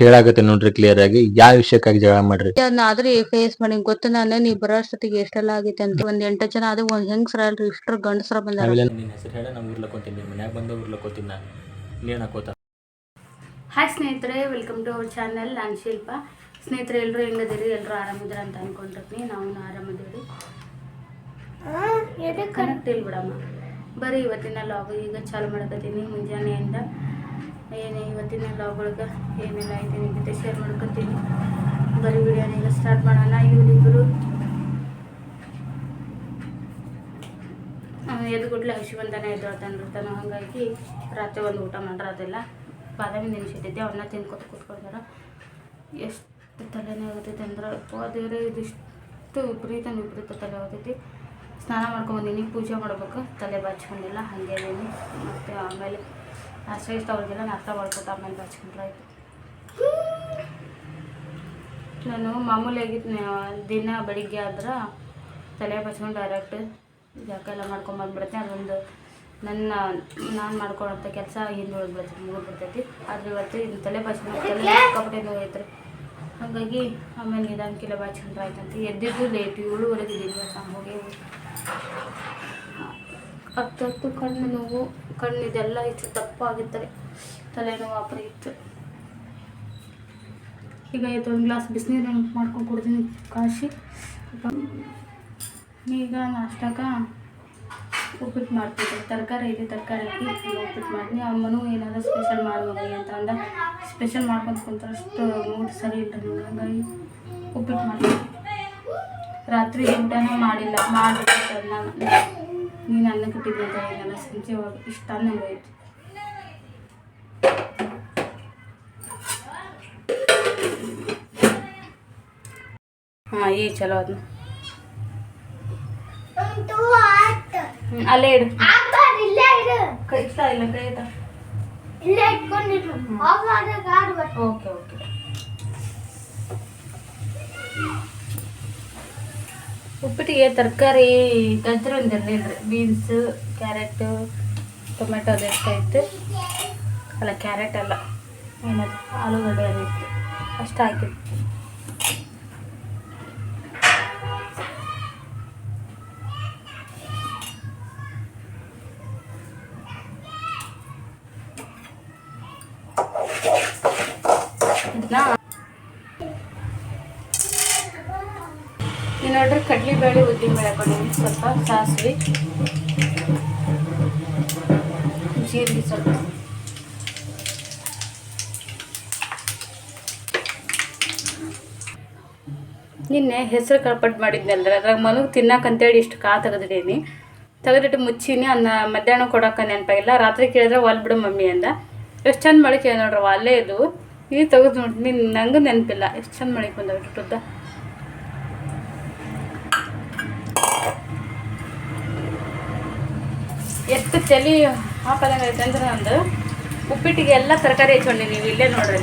ಹೇಳಾಕತ್ತೆ ನೋಡ್ರಿ ಕ್ಲಿಯರ್ ಆಗಿ. ಯಾವ ವಿಷಯಕ್ಕಾಗಿ ಜಗಳ ಮಾಡ್ರಿ? ಅದನ್ನ ಆದ್ರೆ ಫೇಸ್ ಮಾಡಿ ಗೊತ್ತು ನಾನು. ನೀ ಬರೋಷ್ಟೊತ್ತಿಗೆ ಎಷ್ಟೆಲ್ಲ ಆಗೈತೆ ಅಂತ ಒಂದ್ ಎಂಟು ಜನ ಅದು ಒಂದ್ ಹೆಂಗ್ಸ್ರ ಅಲ್ರಿ ಇಷ್ಟ್ರ ಗಂಡಸ್ರ ಬಂದಾರ. ನಿನ್ನ ಹೆಸರು ಹೇಳ ನಾವು ಮನ್ಯಾಗ ಬಂದ ನಾನು. ನೀನು ಹಾಕೋತ ಹಾಯ್ ಸ್ನೇಹಿತರೆ ವೆಲ್ಕಮ್ ಟು ಅವರ್ ಚಾನಲ್ ನಾನು ಶಿಲ್ಪ. ಸ್ನೇಹಿತರೆ ಎಲ್ಲರೂ ಹೆಂಗದಿರಿ? ಎಲ್ಲರೂ ಆರಾಮಿದ್ರ ಅಂತ ಅನ್ಕೊಂಡಿರ್ತೀನಿ. ನಾವು ಆರಾಮದಿರಿ ಕನೆಕ್ಟ್ ಇಲ್ಲ ಬಿಡಮ್ಮ. ಬರೀ ಇವತ್ತಿನ ಲಾಗ್ ಈಗ ಚಾಲು ಮಾಡಕತ್ತೀನಿ ಮುಂಜಾನೆಯಿಂದ. ಏನು ಇವತ್ತಿನ ಲಾಗ್ ಒಳಗೆ ಏನೆಲ್ಲ ಐತೆ ನಿಮ್ಮ ಶೇರ್ ಮಾಡ್ಕೊತೀನಿ. ಬರೀ ವಿಡಿಯೋನ ಈಗ ಸ್ಟಾರ್ಟ್ ಮಾಡೋಣ. ಇವರಿಬ್ಬರು ಎದ್ಗುಡ್ಲೆ ಹಸಿವಂತಾನೆ ಎದ್ದೇಳ್ತಾನಿರ್ತಾನೆ ಹಾಗಾಗಿ ರಾತ್ರಿ ಒಂದು ಊಟ ಮಾಡಿರೋದಿಲ್ಲ ಬಾದಾಮಿ ನೆನೆಸಿಟ್ಟಿದ್ದೆ ಅವನ್ನ ತಿನ್ಕೊತ ಕೂತ್ಕೊಳ್ತಾರ ಎಷ್ಟು ತಲೆನೇ ಆಗತೈತೆ ಅಂದ್ರೆ ಅದೇ ಇದಿಷ್ಟು ವಿಪರೀತ ವಿಪರೀತ ತಲೆ ಆಗತೈತಿ ಸ್ನಾನ ಮಾಡ್ಕೊಂಬಂದಿನಿ ಪೂಜೆ ಮಾಡ್ಬೇಕು. ತಲೆ ಬಾಚ್ಕೊಂಡಿಲ್ಲ ಹಾಗೆ ಅದೀನಿ ಮತ್ತು ಆಮೇಲೆ ನಾಷ್ಟ ಇಷ್ಟ ಅವ್ರಿಗೆಲ್ಲ ನಾಷ್ಟ ಮಾಡ್ಕೊತ ಆಮೇಲೆ ಬಾಚ್ಕೊಂಡ್ರೆ ನಾನು ಮಾಮೂಲಿಯಾಗಿ ದಿನ ಬೆಳಿಗ್ಗೆ ಆದ್ರೆ ತಲೆ ಬಚ್ಕೊಂಡು ಡೈರೆಕ್ಟ್ ಜಾಕೆಲ್ಲ ಮಾಡ್ಕೊಂಬಂದ್ಬಿಡುತ್ತೆ ಅದೊಂದು ನನ್ನ, ನಾನು ಮಾಡ್ಕೊಳ್ಳೋಂಥ ಕೆಲಸ ಹಿಂದೆ ಉಳಿದ್ಬಿಡ್ತೈತಿ ಮುಗಿದ್ಬಿಡ್ತೈತಿ ಆದರೆ ಇವತ್ತು ಇದು ತಲೆ ಬಚ್ಕೊಂಡು ತಲೆ ನೋವೈತ್ರಿ ಹಾಗಾಗಿ ಆಮೇಲೆ ನಿಧಾನಕ್ಕೆಲ್ಲ ಬಾಚ್ಕೊಂಡ್ರೆ ಆಯ್ತಂತ. ಎದ್ದಿದ್ದು ಲೇಟ್ ಏಳುವರೆಗೆ ನಾನು ಹೋಗಿ. ಹತ್ತು ಹತ್ತು ಕಣ್ಣು ನೋವು ಕಣ್ಣು ಇದೆಲ್ಲ ಇತ್ತು, ತಪ್ಪಾಗಿದ್ದರೆ ತಲೆನೋವು ಅಪರಿ ಇತ್ತು ಈಗ ಇದು ಒಂದು ಗ್ಲಾಸ್ ಬಿಸಿನೀರು ಮಾಡ್ಕೊಂಡು ಕುಡ್ತೀನಿ ಕಾಶಿ. ಈಗ ನಾಷ್ಟಕ್ಕೆ ಉಪ್ಪಿಟ್ಟು ಮಾಡ್ತಿದ್ದೆ ತರಕಾರಿ ಇದೆ, ತರಕಾರಿ ಹಾಕಿ ಉಪ್ಪಿಟ್ಟು ಮಾಡ್ತೀನಿ. ಅಮ್ಮನೂ ಏನಾದರೂ ಸ್ಪೆಷಲ್ ಮಾಡ್ಬೋದು ಅಂತ ಅಂದ. ಸ್ಪೆಷಲ್ ಮಾಡ್ಕೊಂಡು ಕುಂತಾರೆ ಅಷ್ಟು ಮೂಡ್ ಸರಿ ಇಲ್ಲರಿ ಹಂಗಾಗಿ ಉಪ್ಪಿಟ್ಟು ಮಾಡ್ತೀನಿ. ರಾತ್ರಿ ಊಟನೇ ಮಾಡಿಲ್ಲ ನಾನು. ನೀನು ಅನ್ನಕ್ಕೆ ಇಟ್ಟಿದ್ದೆ ಅಂತ ಹೇಳಿದ್ನಲ್ಲ ಸಂಜೆ ಒಳಗೆ ಇಷ್ಟು ಅನ್ನ ಹೋಯ್ತು. ಹಾಂ ಈಗ ಚಲೋ ಅದನ್ನ ಹ್ಮ್, ಅಲ್ಲೇ ಇಡು. ಕೈ ಇಷ್ಟ ಇಲ್ಲ ಕೈ ಇಟ್ಟ ಓಕೆ ಓಕೆ ಉಪ್ಪಿಟ್ಟಿಗೆ, ತರಕಾರಿ, ಗಜ್ಜರಿ ಒಂದು ಇರಲಿಲ್ಲ ಬೀನ್ಸ್ ಕ್ಯಾರೆಟ್ ಟೊಮೆಟೊ ಅದು ಎಷ್ಟಾಯ್ತು ಅಲ್ಲ ಕ್ಯಾರೆಟ್ ಅಲ್ಲ. ಏನದು? ಆಲೂಗಡ್ಡೆ ಅದು ಇತ್ತು. ಅಷ್ಟು ಹಾಕಿತ್ತು ಕಡ್ಲಿ ಬೇಳೆ ಉದ್ದಿನ ಬೇಳೆ ಹಾಕೊಂಡಿದ್ದೀನಿ ಸ್ವಲ್ಪ ಸಾಸಿವೆ. ಜೀರಿಗೆ ಸ್ವಲ್ಪ. ನಿನ್ನೆ ಹೆಸರು ಕಳ್ಪಟ್ಟು ಮಾಡಿದ್ನಲ್ರಿ ಅದ್ರಾಗ ಮನಗೆ ತಿನ್ನಕ್ಕಂತೇಳಿ ಇಷ್ಟು ಕಾ ತೆಗೆದಿಡೀನಿ ತೆಗೆದಿಟ್ಟು ಮುಚ್ಚೀನಿ, ಅನ್ನ ಮಧ್ಯಾಹ್ನ ಕೊಡೋಕೆ ನೆನಪಾಗಿಲ್ಲ. ರಾತ್ರಿ ಕೇಳಿದ್ರೆ ಒಲ್ ಬಿಡು ಮಮ್ಮಿ ಅಂದ. ಎಷ್ಟು ಚಂದ ಮಳಿಕೆ ನೋಡ್ರಿ ಅಲ್ಲೇ ಇದು ಇದು ತೆಗೆದು ನೋಡಿ ನಿನ್ನ ನಂಗೆ ನೆನಪಿಲ್ಲ. ಎಷ್ಟು ಚಂದ ಮಳಿಕೆ ಬಂದವು ಇಟ್ಟುದ್ದ ಎಷ್ಟು ತಲೆ ಹಾಕದಂಗೆ ಐತೆ ಅಂದ್ರೆ ನಂದು, ಉಪ್ಪಿಟ್ಟಿಗೆ ಎಲ್ಲ ತರಕಾರಿ ಹೆಚ್ಕೊಂಡೀನಿ ನೀವು ಇಲ್ಲೇ ನೋಡ್ರಿ.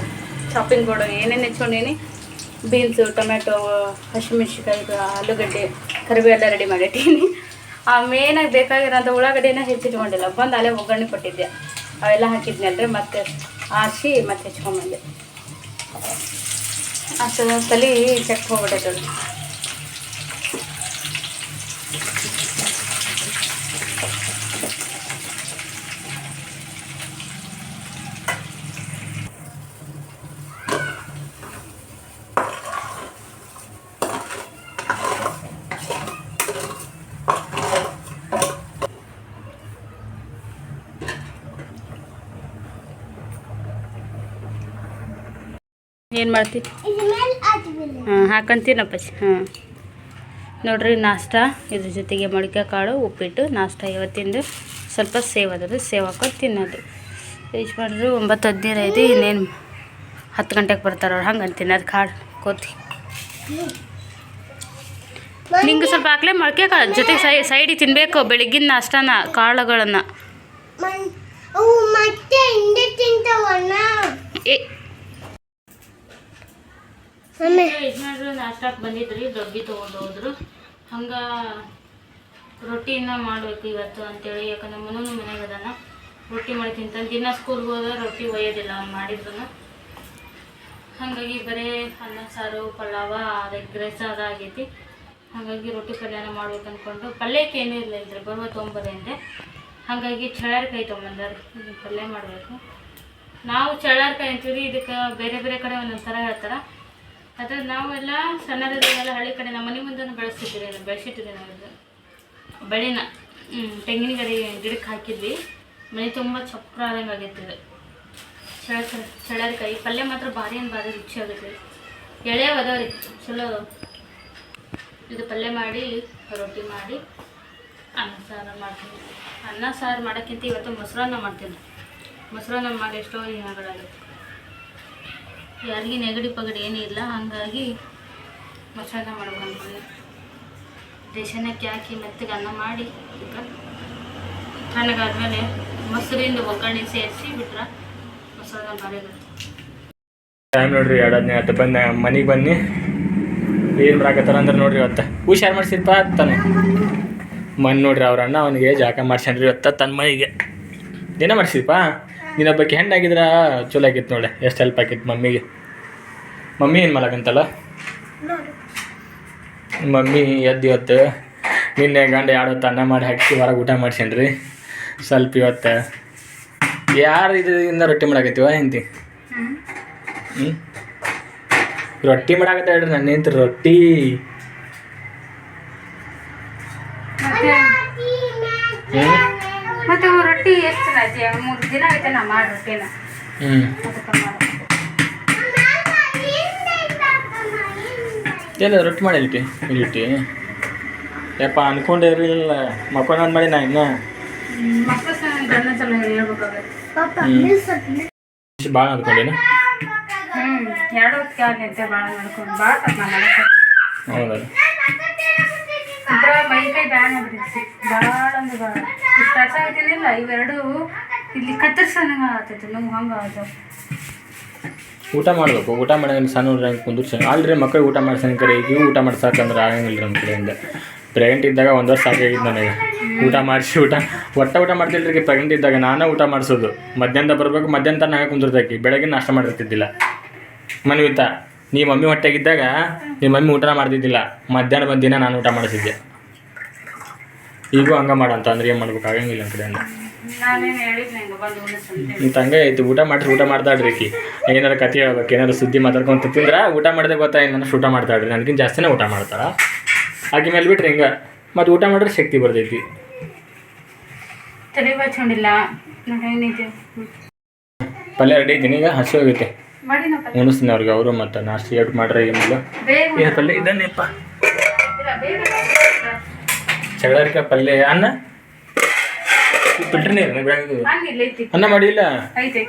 ಶಾಪಿಂಗ್ ಬೋರ್ಡ್ ಏನೇನು ಹೆಚ್ಕೊಂಡೀನಿ ಬೀನ್ಸು ಟೊಮೆಟೊ ಹಸಿಮೆಣ್ಸಿಕಾಯಿ ಆಲೂಗಡ್ಡೆ, ಕರಿಬೇವು ಎಲ್ಲ ರೆಡಿ ಮಾಡಿಟ್ಟೀನಿ. ಆ ಮೇನಾಗಿ ಬೇಕಾಗಿರೋಂಥ ಉಳ್ಳಾಗಡ್ಡೆನ ಹೆಚ್ಚಿಟ್ಕೊಂಡಿಲ್ಲ ಬಂದು ಅಲ್ಲೇ ಒಗ್ಗರಣೆ ಕೊಟ್ಟಿದ್ದೆ. ಅವೆಲ್ಲ ಹಾಕಿದ್ನಲ್ರಿ ಮತ್ತೆ ಆರಿಸಿ ಮತ್ತೆ ಹೆಚ್ಕೊಂಡ್ಬಂದೆ ಅಷ್ಟು ತಲೆ ಚೆಕ್ ಹೋಗ್ಬಿಟ್ಟೈತೆ ಏನು ಮಾಡ್ತಿ? ಹಾಂ ಹಾಕೊಂತೀನಪ್ಪ ಹಾಂ ನೋಡ್ರಿ ನಾಷ್ಟ. ಇದ್ರ ಜೊತೆಗೆ ಮೊಳಕೆ ಕಾಳು ಉಪ್ಪಿಟ್ಟು ನಾಷ್ಟ ಇವತ್ತಿಂದು ಸ್ವಲ್ಪ ಸೇವ್ ಅದದು ಸೇವ್ ಹಾಕೊಂಡು ತಿನ್ನೋದು. ಎಷ್ಟು ಮಾಡಿದ್ರು ಒಂಬತ್ತು ಹದಿನೈದು ಐದು ಇನ್ನೇನು ಹತ್ತು ಗಂಟೆಗೆ ಬರ್ತಾರೆ ಅವ್ರು ಹಂಗೆ ತಿನ್ನೋದು ಕಾಳು ಕೋತಿ. ನಿಂಗೆ ಸ್ವಲ್ಪ ಹಾಕ್ಲೆ ಮೊಳಕೆ ಕಾಳು ಜೊತೆಗೆ ಸೈ ಸೈಡಿಗೆ ತಿನ್ನಬೇಕು ಬೆಳಗ್ಗಿನ ನಾಷ್ಟನ ಕಾಳುಗಳನ್ನು ಮತ್ತೆ ಹಿಂದೆ ತಿಂತವಣ್ಣ ಏ ಆಮೇಲೆ ಯಜಮಾನ್ರು ನಾಷ್ಟಕ್ಕೆ ಬಂದಿದ್ರಿ ಡಬ್ಬಿ ತೊಗೊಂಡು ಹೋದ್ರು. ಹಂಗೆ ರೊಟ್ಟಿನ ಮಾಡಬೇಕು ಇವತ್ತು ಅಂತೇಳಿ, ಯಾಕಂದ್ರೆ ಮನೂ ಮನೆಗೆ ಅದಾನ. ರೊಟ್ಟಿ ಮಾಡಿ ತಿಂತಾನೆ. ದಿನ ಸ್ಕೂಲ್ಗೆ ಹೋದ ರೊಟ್ಟಿ ಒಯ್ಯೋದಿಲ್ಲ, ಅವ್ನು ಮಾಡಿದ್ರು ಹಾಗಾಗಿ ಬರೀ ಅನ್ನ, ಸಾರು, ಪಲಾವ ಎಗ್ ರೈಸ್ ಅದಾಗೈತಿ ಹಾಗಾಗಿ ರೊಟ್ಟಿ ಪಲ್ಯನ ಮಾಡ್ಬೇಕು ಅಂದ್ಕೊಂಡು ಪಲ್ಯಕ್ಕೆ ಏನೂ ಇರಲಿಲ್ಲ ರೀ ಬರುವ ತೊಗೊಂಬರ್ರಿ ಅಂದೆ ಹಾಗಾಗಿ ಚಳ್ಳಾರ್ಕಾಯಿ ತೊಗೊಂಬಂದಾರೆ ಪಲ್ಯ ಮಾಡಬೇಕು. ನಾವು ಚಳ್ಳಾರ್ಕಾಯಿ ಅಂತೀವಿ ಇದಕ್ಕೆ ಬೇರೆ ಬೇರೆ ಕಡೆ ಒಂದೊಂದು ಥರ ಹೇಳ್ತಾರೆ. ಅದು ನಾವೆಲ್ಲ ಸಣ್ಣದಿದ್ದಾಗೆಲ್ಲ ಹಳ್ಳಿ ಕಡೆ ನಮ್ಮ ಮನೆ ಮುಂದೆ ಬೆಳೆಸ್ತಿದ್ವಿ ನಾವು ನಾವು ಬೆಳೆನ ತೆಂಗಿನ ಗರಿ ಗಿಡಕ್ಕೆ ಹಾಕಿದ್ವಿ. ಮನೆ ತುಂಬ ಚಪ್ರ ಆದಂಗೆ ಆಗೈತೆ ಇದು. ಚಳ ಚಳ್ಳಾರಿಕಾಯಿ. ಪಲ್ಯ ಮಾತ್ರ ಭಾರಿ ಏನು ಭಾರಿ ರುಚಿ ಆಗುತ್ತೆ. ಎಳೆ ಅದಾವ್ರಿ ಚಲೋ. ಇದು ಪಲ್ಯ ಮಾಡಿ, ರೊಟ್ಟಿ ಮಾಡಿ, ಅನ್ನ, ಸಾರು ಮಾಡ್ತೀನಿ ಅನ್ನ, ಸಾರು ಮಾಡೋಕ್ಕಿಂತ ಇವತ್ತು ಮೊಸರನ್ನ ಮಾಡ್ತೀನಿ. ಮೊಸರನ್ನ ಮಾಡಿ ಎಷ್ಟೋ ದಿನಗಳಾಗುತ್ತೆ ಯಾರಿಗೂ ನೆಗಡಿ ಪಗಡಿ ಇಲ್ಲ. ಹಾಗಾಗಿ ಮೊಸರನ್ನ ಮಾಡ್ಕೊಂಡ್ರಿ ರೇಷನಕ್ಕೆ ಹಾಕಿ ಮೆತ್ತಗೆ ಅನ್ನ ಮಾಡಿ ಇದಕ್ಕೆ. ತಣ್ಣಗಾದ್ಮೇಲೆ ಮೊಸರಿಂದ ಒಗ್ಗರಣೆ ಸೇರಿಸಿ ಬಿಟ್ರೆ ಭಾರಿ ಇರುತ್ತೆ ಟೈಮ್ ನೋಡ್ರಿ ಎರಡನೇ ಹತ್ತು ಬಂದ ಮನೆಗೆ ಬನ್ನಿ. ಏನು ಬರಾಕತ್ತಾರ ಅಂದ್ರೆ ನೋಡ್ರಿ ಇವತ್ತು. ಹುಷಾರು ಮಾಡಿಸಿದ್ಪ ತಾನೆ. ಮನ್ ನೋಡ್ರಿ ಅವ್ರ ಅಣ್ಣ, ಅವನಿಗೆ ಜಾಕ ಮಾಡ್ಸ್ಯಾನ್ರಿ ಇವತ್ತ ತನ್ನ ಮನೆಗೆ. ದಿನ ಮಾಡ್ಸಿದಪ್ಪ ನಿನ್ನ ಬಗ್ಗೆ ಹೆಣ್ಣಾಗಿದ್ರ ಚಲೋ ಆಗಿತ್ತು ನೋಡಿ ಎಷ್ಟು ಹೆಲ್ಪ್ ಆಗಿತ್ತು ಮಮ್ಮಿಗೆ. ಮಮ್ಮಿ ಏನು ಮಾಡಕಂತಲ್ಲ? ಮಮ್ಮಿ ಎದ್ದು ಇವತ್ತು ನಿನ್ನೆ ಗಂಡ ಎರಡು ಹೊತ್ತು ಅನ್ನ ಮಾಡಿ ಹಾಕಿ ಹೊರಗೆ ಊಟ ಮಾಡ್ಸೇನ್ರಿ ಸ್ವಲ್ಪ ಇವತ್ತು ಯಾರು ಇದರಿಂದ ರೊಟ್ಟಿ ಮಾಡಾಕತ್ತೀವ ಹಿಂತಿ ಹ್ಞೂ ರೊಟ್ಟಿ ಮಾಡಾಕತ್ತ ಹೇಳ್ರಿ ನನ್ನ ನಿಂತು ರೊಟ್ಟಿ. ಹ್ಞೂ ರೊಟ್ಟಿ ಎಷ್ಟು ಐತಿ ಮೂರು ದಿನ ನಾ ಮಾಡಿ ರೊಟ್ಟಿನ? ಎಲ್ಲ ರೊಟ್ಟಿ ಮಾಡಿ ಇಲ್ಟಿ ಇಲ್ಲಿಟ್ಟಿ? ಯಪ್ಪ ಅನ್ಕೊಂಡೇ ಇರಲಿಲ್ಲ. ಮಕ್ಕೊಂಡ್ ಮಾಡಿ ನಾ ಇನ್ನ. ಭಾಳ ಅನ್ಕೊಂಡೇನು? ಹ್ಞೂ ಒಂಥರ ಮೈ ಕೈ ಬ್ಯಾನ್ ಆಗ್ಬಿಟ್ಟಿತ್ತು ಭಾಳ ಅಂದ್ರೆ ಭಾಳ ಇಷ್ಟು ಕಸ ಐತಿನಿಲ್ಲ ಇವೆರಡು ಇಲ್ಲಿ ಕತ್ತರಿಸಂಗೆ ಆಗತ್ತೈತಿ ನಮ್ಗೆ ಹಂಗೆ ಆಯ್ತು ಊಟ ಮಾಡಬೇಕು, ಊಟ ಮಾಡಿದ್ರೆ ಸಣ್ಣ ಹೆಂಗೆ ಕುಂದಿರ್ಸಿ ಅಲ್ರಿ ಮಕ್ಕಳಿಗೆ ಊಟ ಮಾಡ್ಸಂಗೆ ಕರೆ ಈಗ ಊಟ ಮಾಡ್ಸಾಕಂದ್ರೆ ಆಗಂಗಿಲ್ಲ ನಮ್ಮ ಕಡೆಯಿಂದ ಪ್ರೆಗ್ನೆಂಟ್ ಇದ್ದಾಗ ಒಂದು ವರ್ಷ ಸಾಕಾಗಿದ್ದು ನನಗೆ. ಊಟ ಮಾಡಿಸಿ, ಊಟ ಒಟ್ಟ ಊಟ ಮಾಡ್ತಿಲ್ರಿ ಪ್ರೆಗ್ನೆಂಟ್ ಇದ್ದಾಗ, ನಾನೇ ಊಟ ಮಾಡಿಸೋದು. ಮಧ್ಯಾಹ್ನ ಬರಬೇಕು, ಮಧ್ಯಾಹ್ನ ತನಕ ಕುಂದಿರ್ತಾಕಿ ಬೆಳಗ್ಗೆ ನಾಷ್ಟ ಮಾಡಿರ್ತಿದ್ದಿಲ್ಲ. ಮನ್ವಿತ ನೀ ಮಮ್ಮಿ ಹೊಟ್ಟೆಗಿದ್ದಾಗ ನಿಮ್ಮ ಮಮ್ಮಿ ಊಟ ಮಾಡ್ತಿದ್ದಿಲ್ಲ. ಮಧ್ಯಾಹ್ನ ಬಂದಿನ ನಾನು ಊಟ ಮಾಡಿಸಿದ್ದೆ. ಈಗೂ ಹಂಗೆ ಮಾಡಂತ ಅಂದ್ರೆ ಏನು ಮಾಡ್ಬೇಕು? ಆಗಂಗಿಲ್ಲ ಕಡೆ ಅಂದ್ರೆ ನಿಮ್ಮ ತಂಗ ಐತಿ ಊಟ ಮಾಡ್ರಿ ಊಟ ಮಾಡ್ತಾಳ್ರಿ ಈಕಿ. ಏನಾರ ಕತೆ ಹೇಳ್ಬೇಕು ಏನಾರ ಸುದ್ದಿ ಮಾತಾಡ್ಕೊಂತ ತಿಂದ್ರೆ ಊಟ ಮಾಡಿದ್ರೆ ಗೊತ್ತಾಯ್ತು ನಾನು ಊಟ ಮಾಡ್ತಾಡ್ರಿ ನನಗಿಂತ ಜಾಸ್ತಿನೇ ಊಟ ಮಾಡ್ತಾರ. ಆಗಿ ಮೇಲೆ ಬಿಟ್ರಿ ಹಿಂಗೆ? ಮತ್ತು ಊಟ ಮಾಡಿದ್ರೆ ಶಕ್ತಿ ಬರ್ತೈತಿ. ಪಲ್ಯ ರೆಡಿ ಇದ್ದೀನಿ ಈಗ ಹಸಿ ಹೋಗೈತೆ. ಉಣಿಸ್ತೀನಿ ಅವ್ರಿಗೆ ಅವರು ಮತ್ತು ನಾಷ್ಟ ಎರಡು ಮಾಡ್ರೆ ಏನಿಲ್ಲ ಏನು ಪಲ್ಯ? ಇದನ್ನೇಪ್ಪ. ಚಳರಿಕ ಪಲ್ಲೆ ಪಲ್ಯ ಅನ್ನ? ಫಿಲ್ಟರ್ ನೀರು ಬೆಳಗ್ಗೆ ಅನ್ನ ಮಾಡಿಲ್ಲ? ಐತೆ.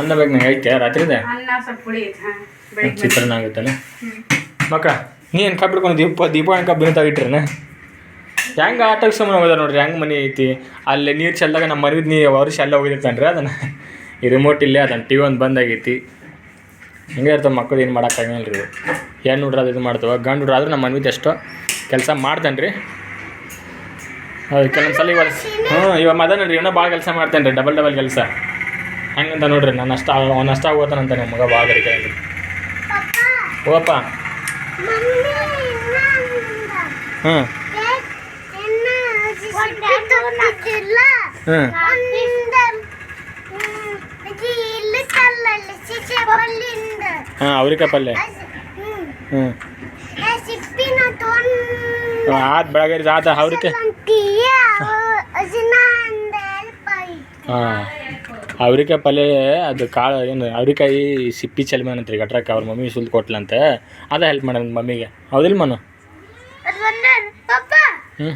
ಅನ್ನ ಬೇಕು ನಂಗೆ ಐತೆ ರಾತ್ರಿದೆ? ಅನ್ನ ಸ್ವಲ್ಪ ಪುಳಿ ಐತೆ ಹಾಂ ಬೆಳಿಗ್ಗೆ ಚಿತ್ರಾನ್ನ ಆಗುತ್ತಲ್ಲ? ಮಕ್ಕ ನೀ ಏನು ಕಬ್ಬು ಹಿಡ್ಕೊಂಡು ದೀಪ ದೀಪಾವಳಿ ಕಬ್ಬು ತಾಗಿಟ್ರೇನ ಹೆಂಗೆ ಆಟಕ್ಕೆ ಸುಮ್ಮನೆ ಹೋಗಿದಾರೆ ನೋಡ್ರಿ ಹೆಂಗೆ ಮನೆ ಐತಿ? ಅಲ್ಲಿ ನೀರು ಚೆಲ್ದಾಗ ನಮ್ಮ ಮರಿದ ನೀ ವರ್ಷ ಎಲ್ಲ ಹೋಗಿರ್ತಾನ್ರಿ ಅದನ್ನ. ಈ ರಿಮೋಟ್ ಇಲ್ಲೇ ಅದನ್ನ ಟಿ ವಿ ಒಂದು ಬಂದಾಗೈತಿ ಹಿಂಗೆ ಇರ್ತವೆ ಮಕ್ಕಳು ಏನು ಮಾಡೋಕ್ಕಾಗಲ್ಲ ರೀ. ಹೆಣ್ಣು ಹುಡ್ರಾದ್ರೆ ಇದು ಮಾಡ್ತವೆ, ಗಂಡು ಹುಡ್ರಾದ್ರೆ ನಮ್ಮ ಮನ್ವಿದ್ ಎಷ್ಟೋ ಕೆಲಸ ಮಾಡ್ತಾನೆ ರೀ. ಕೆಲವೊಂದು ಸಲ ಇವಾಗ ಹ್ಞೂ, ಇವಾಗ ಮದ ರೀ ಇವನ್ನ ಭಾಳ ಕೆಲಸ ಮಾಡ್ತಾನೆ ರೀ ಡಬಲ್ ಡಬಲ್ ಕೆಲಸ. ಹಂಗಂತ ನೋಡ್ರಿ ನಾನು ಅಷ್ಟ ಅವ್ನು ಅಷ್ಟ ಓದ್ತಾನಂತ ನಮ್ಮ ಮಗ ಭಾಳ ಬರೀ ಓಪ್ಪ ಹ್ಞೂ. ಹ್ಞೂ ಹಾಂ ಅವ್ರಿಕಾಯಿ ಪಲ್ಯ? ಹ್ಞೂ ಆದ ಬೆಳಗ್ಗೆ ಆದ ಅವ್ರಿಕಾಯಿ ಹಾಂ ಅವ್ರಿಕಾಯಿ ಪಲ್ಯ ಅದು ಕಾಳು ಏನು ಅವ್ರಿಕಾಯಿ ಸಿಪ್ಪಿ ಚಲ್ಮನ್ ಅಂತ್ರಿ ಗಟ್ರಕ್ಕೆ ಅವ್ರ ಮಮ್ಮಿ ಸುಲ್ದು ಕೊಟ್ಲಂತೆ ಅದ ಹೆಲ್ಪ್ ಮಾಡೋಣ ಮಮ್ಮಿಗೆ. ಹೌದಿಲ್ಲ ಮನು? ಹ್ಞೂ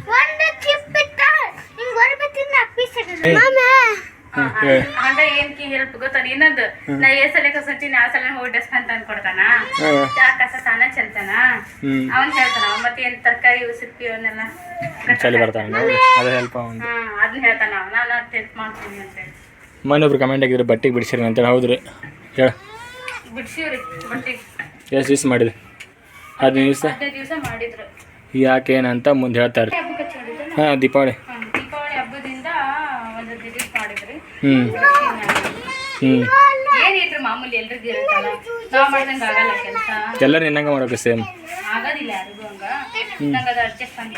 ಹ್ಞೂ ಹಿಂಗ್ ಏನ್ ಕಿ ಹೆಲ್ಪ್ ಗೊತ್ತಾನ ಇನ್ನೊಂದು ನಾ ಏ ಸಲ ಆ ಸಲ ಹೋಗಿ ಡಸ್ಟ್ ಅಂತ ಅನ್ಕೊಡ್ತಾನ ಹಾಂ. ಕಸ ತಾನ ಚೆಲ್ತಾನ? ಹ್ಞೂ ಅವನ್ ಹೇಳ್ತಾನ ಅವ ಮತ್ತೆ ಏನ್ ತರಕಾರಿ ಅವನ್ನೆಲ್ಲ ಬರ್ತಾನೆ ಅದ ಹೆಲ್ಪ್ ಅವ್ನು ಹಾ ಅದನ್ನ ಹೇಳ್ತಾನ ನಾನು ಅದ್ ಹೆಲ್ಪ್ ಮಾಡ್ತೀನಿ ಅಂತ ಹೇಳಿ. ಮನೊಬ್ರು ಕಮೆಂಟ್ ಆಗಿದ್ರು ಬಟ್ಟೆಗೆ ಬಿಡಿಸಿರಿ ಅಂತೇಳಿ ಹೌದ್ರಿ? ಹೇಳ. ಬಿಡ್ಸಿವ್ರಿ ಬಟ್ಟಿಗೆ. ಎಷ್ಟು ದಿವ್ಸ ಮಾಡಿದ್ರಿ? ಹದಿನೈದು ದಿವಸ? ಯಾಕೇನಂತ ದಿವಸ ಮಾಡಿದ್ರು. ಯಾಕೆ ಏನಂತ ಮುಂದೆ ಹೇಳ್ತಾರೆ ಹಾಂ ದೀಪಾವಳಿ. ಏನಿದ್ರು ಮಾಮೂಲಿ ಎಲ್ರಿಗೂ ಇರುತ್ತಲ್ಲ ನಾವು ಮಾಡ್ದಂಗೆ ಆಗಲ್ಲ ಕೆಲಸ. ಎಲ್ಲರೂ ನಿನ್ನಂಗೆ ಮಾಡೋಕೆ ಸೇಮ್. ಆಗೋದಿಲ್ಲ ಯಾರಿಗೂ ಹಂಗ. ನಂಗೆ ಅದು ಅಡ್ಜಸ್ಟ್ ಅಂತ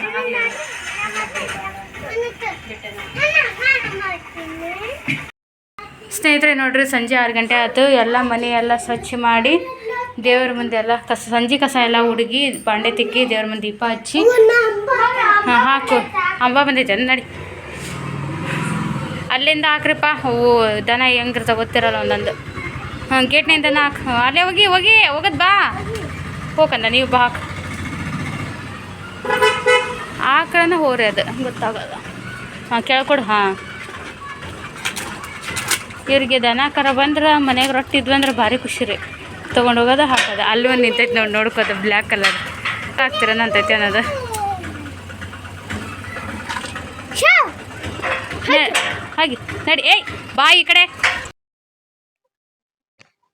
ಸ್ನೇಹಿತರೆ ನೋಡ್ರಿ ಸಂಜೆ ಆರು ಗಂಟೆ ಆಯ್ತು. ಎಲ್ಲ ಮನೆ ಎಲ್ಲ ಸ್ವಚ್ಛ ಮಾಡಿ ದೇವ್ರ ಮುಂದೆ ಎಲ್ಲ ಕಸ ಸಂಜೆ ಕಸ ಎಲ್ಲ ಹುಡುಗಿ ಬಾಂಡೆ ತಿಕ್ಕಿ ದೇವ್ರ ಮುಂದೆ ದೀಪ ಹಚ್ಚಿ ಹಾಂ ಹಾಕು. ಅಂಬ ಬಂದೈತೆ. ನಡಿ. ಅಲ್ಲಿಂದ ಹಾಕ್ರಿಪ್ಪ. ಹೂವು ದನ ಹೆಂಗಿರ್ತ ಗೊತ್ತಿರಲ್ಲ ಒಂದೊಂದು. ಹಾಂ ಗೇಟ್ನಿಂದ ಹಾಕು. ಅಲ್ಲೇ ಹೋಗಿ ಹೋಗಿ ಹೋಗೋದು ಬಾ. ಹೋಗಂದ ನೀವು ಬಾ ಹಾಕು. ಆಕಳನ ಹೋರಿ ಅದು ಗೊತ್ತಾಗಲ್ಲ. ಹಾಂ ಕೇಳ್ಕೊಡು ಹಾಂ. ಇವ್ರಿಗೆ ದನ ಕರ ಬಂದ್ರೆ ಮನೆಗೆ ರೊಟ್ಟಿ ಇದ್ವು ಅಂದ್ರೆ ಭಾರಿ ಖುಷಿ ರೀ. ತೊಗೊಂಡು ಹೋಗೋದು ಹಾಕೋದು. ಅಲ್ಲಿ ಒಂದು ನಿಂತೈತೆ ನೋಡಿ ನೋಡ್ಕೋದು ಬ್ಲ್ಯಾಕ್ ಕಲರ್. ಹಾಕ್ತೀರ ಅಂತೈತೆ ಅನ್ನೋದು. ಹಾಗೆ. ನಡಿ, ಏಯ್, ಬಾ ಈ ಕಡೆ.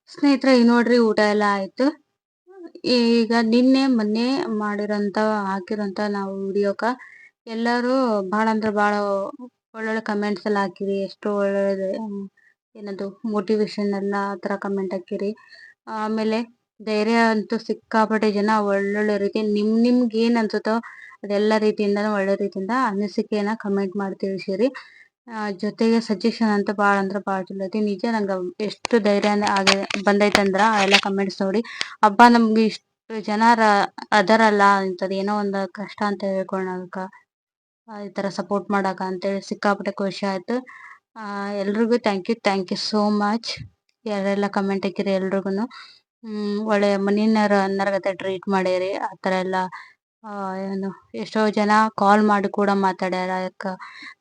ಸ್ನೇಹಿತರೆ, ಈ ನೋಡ್ರಿ ಊಟ ಎಲ್ಲ ಆಯ್ತು. ಈಗ ನಿನ್ನೆ, ಮೊನ್ನೆ ಮಾಡಿರೋಂಥ, ಹಾಕಿರೋಂಥ ನಾವು ವಿಡಿಯೋಕ ಎಲ್ಲರೂ ಭಾಳ ಅಂದ್ರೆ ಭಾಳ ಒಳ್ಳೊಳ್ಳೆ ಕಮೆಂಟ್ಸ್ ಎಲ್ಲ ಹಾಕಿರಿ. ಎಷ್ಟು ಒಳ್ಳೊಳ್ಳೆ, ಏನದು ಮೋಟಿವೇಶನ್ ಎಲ್ಲ ಆ ಥರ ಕಮೆಂಟ್ ಹಾಕಿರಿ. ಆಮೇಲೆ ಧೈರ್ಯ ಅಂತೂ ಸಿಕ್ಕಾಪಟ್ಟೆ ಜನ ಒಳ್ಳೊಳ್ಳೆ ರೀತಿ, ನಿಮ್, ನಿಮ್ಗೆ ಏನ್ ಅನ್ಸುತ್ತೋ ಅದೆಲ್ಲ ರೀತಿಯಿಂದ ಒಳ್ಳೆ ರೀತಿಯಿಂದ ಅನಿಸಿಕೆಯನ್ನ ಕಮೆಂಟ್ ಮಾಡಿ ತಿಳಿಸಿರಿ ಜೊತೆಗೆ ಸಜೆಷನ್ ಅಂತ ಭಾಳ ಅಂದ್ರೆ ಭಾಳ ಚಲೋ ಐತಿ. ನಿಜ ನಂಗೆ ಎಷ್ಟು ಧೈರ್ಯ ಆಗ ಬಂದೈತಂದ್ರ ಆ ಎಲ್ಲ ಕಮೆಂಟ್ಸ್ ನೋಡಿ. ಅಬ್ಬಾ, ನಮ್ಗೆ ಇಷ್ಟು ಜನರ ಅದರಲ್ಲ ಇಂಥದ್ದು ಏನೋ ಒಂದು ಕಷ್ಟ ಅಂತ ಹೇಳ್ಕೊಳಕ ಈ ತರ ಸಪೋರ್ಟ್ ಮಾಡಾಕ ಅಂತೇಳಿ ಸಿಕ್ಕಾಪಟ್ಟೆ ಖುಷಿ ಆಯ್ತು. ಎಲ್ರಿಗೂ thank you thank you so much ಯಾರೆಲ್ಲ ಕಮೆಂಟ್ ಹಾಕಿರಿ ಎಲ್ರಿಗೂ ಒಳ್ಳೆ ಅನ್ನೋರ ಅನ್ನರ್ಗತೆ ಟ್ರೀಟ್ ಮಾಡಿರಿ. ಆ ಥರ ಎಲ್ಲ ಆ, ಏನು ಎಷ್ಟೋ ಜನ ಕಾಲ್ ಮಾಡಿ ಕೂಡ ಮಾತಾಡ್ಯಾರ ಯಾಕ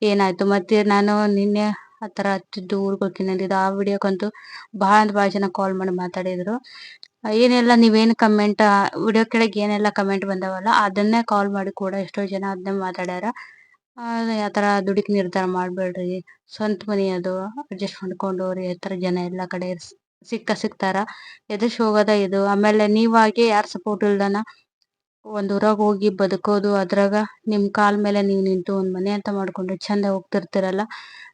ಏನಾಯ್ತು. ಮತ್ತೆ ನಾನು ನಿನ್ನೆ ಆ ಥರ ಹತ್ತಿದ್ದು ಊರಿಗೆ ಹೋಗ್ತೀನಿ ಅಂದಿದ್ದು ಆ ವಿಡಿಯೋಕ್ಕಂತೂ ಭಾಳ ಅಂದ್ರೆ ಭಾಳ ಜನ ಕಾಲ್ ಮಾಡಿ ಮಾತಾಡಿದ್ರು. ಏನೆಲ್ಲ ನೀವೇನು ಕಮೆಂಟ್ ವಿಡಿಯೋ ಕೆಳಗೆ ಏನೆಲ್ಲ ಕಮೆಂಟ್ ಬಂದವಲ್ಲ ಅದನ್ನೇ ಕಾಲ್ ಮಾಡಿ ಕೂಡ ಎಷ್ಟೋ ಜನ ಅದನ್ನೇ ಮಾತಾಡ್ಯಾರ. ಆ ಥರ ದುಡುಕ್ ನಿರ್ಧಾರ ಮಾಡಬೇಡ್ರಿ. ಸ್ವಂತ ಮನಿ ಅದು ಅಡ್ಜಸ್ಟ್ ಮಾಡ್ಕೊಂಡು ಹೋಗ್ರಿ ಆ ಥರ ಜನ ಎಲ್ಲ ಕಡೆ ಸಿಕ್ಕ ಸಿಗ್ತಾರ ಎದುರ್ಸ್ ಹೋಗೋದ ಇದು. ಆಮೇಲೆ ನೀವಾಗೆ ಯಾರ್ ಸಪೋರ್ಟ್ ಇಲ್ದನ ಒಂದ್ ಊರಾಗ್ ಹೋಗಿ ಬದುಕೋದು ಅದ್ರಾಗ ನಿಮ್ ಕಾಲ್ ಮೇಲೆ ನೀವ್ ನಿಂತು ಒಂದ್ ಮನೆ ಅಂತ ಮಾಡ್ಕೊಂಡ್ರೆ ಚಂದ ಹೋಗ್ತಿರ್ತಿರಲ್ಲ,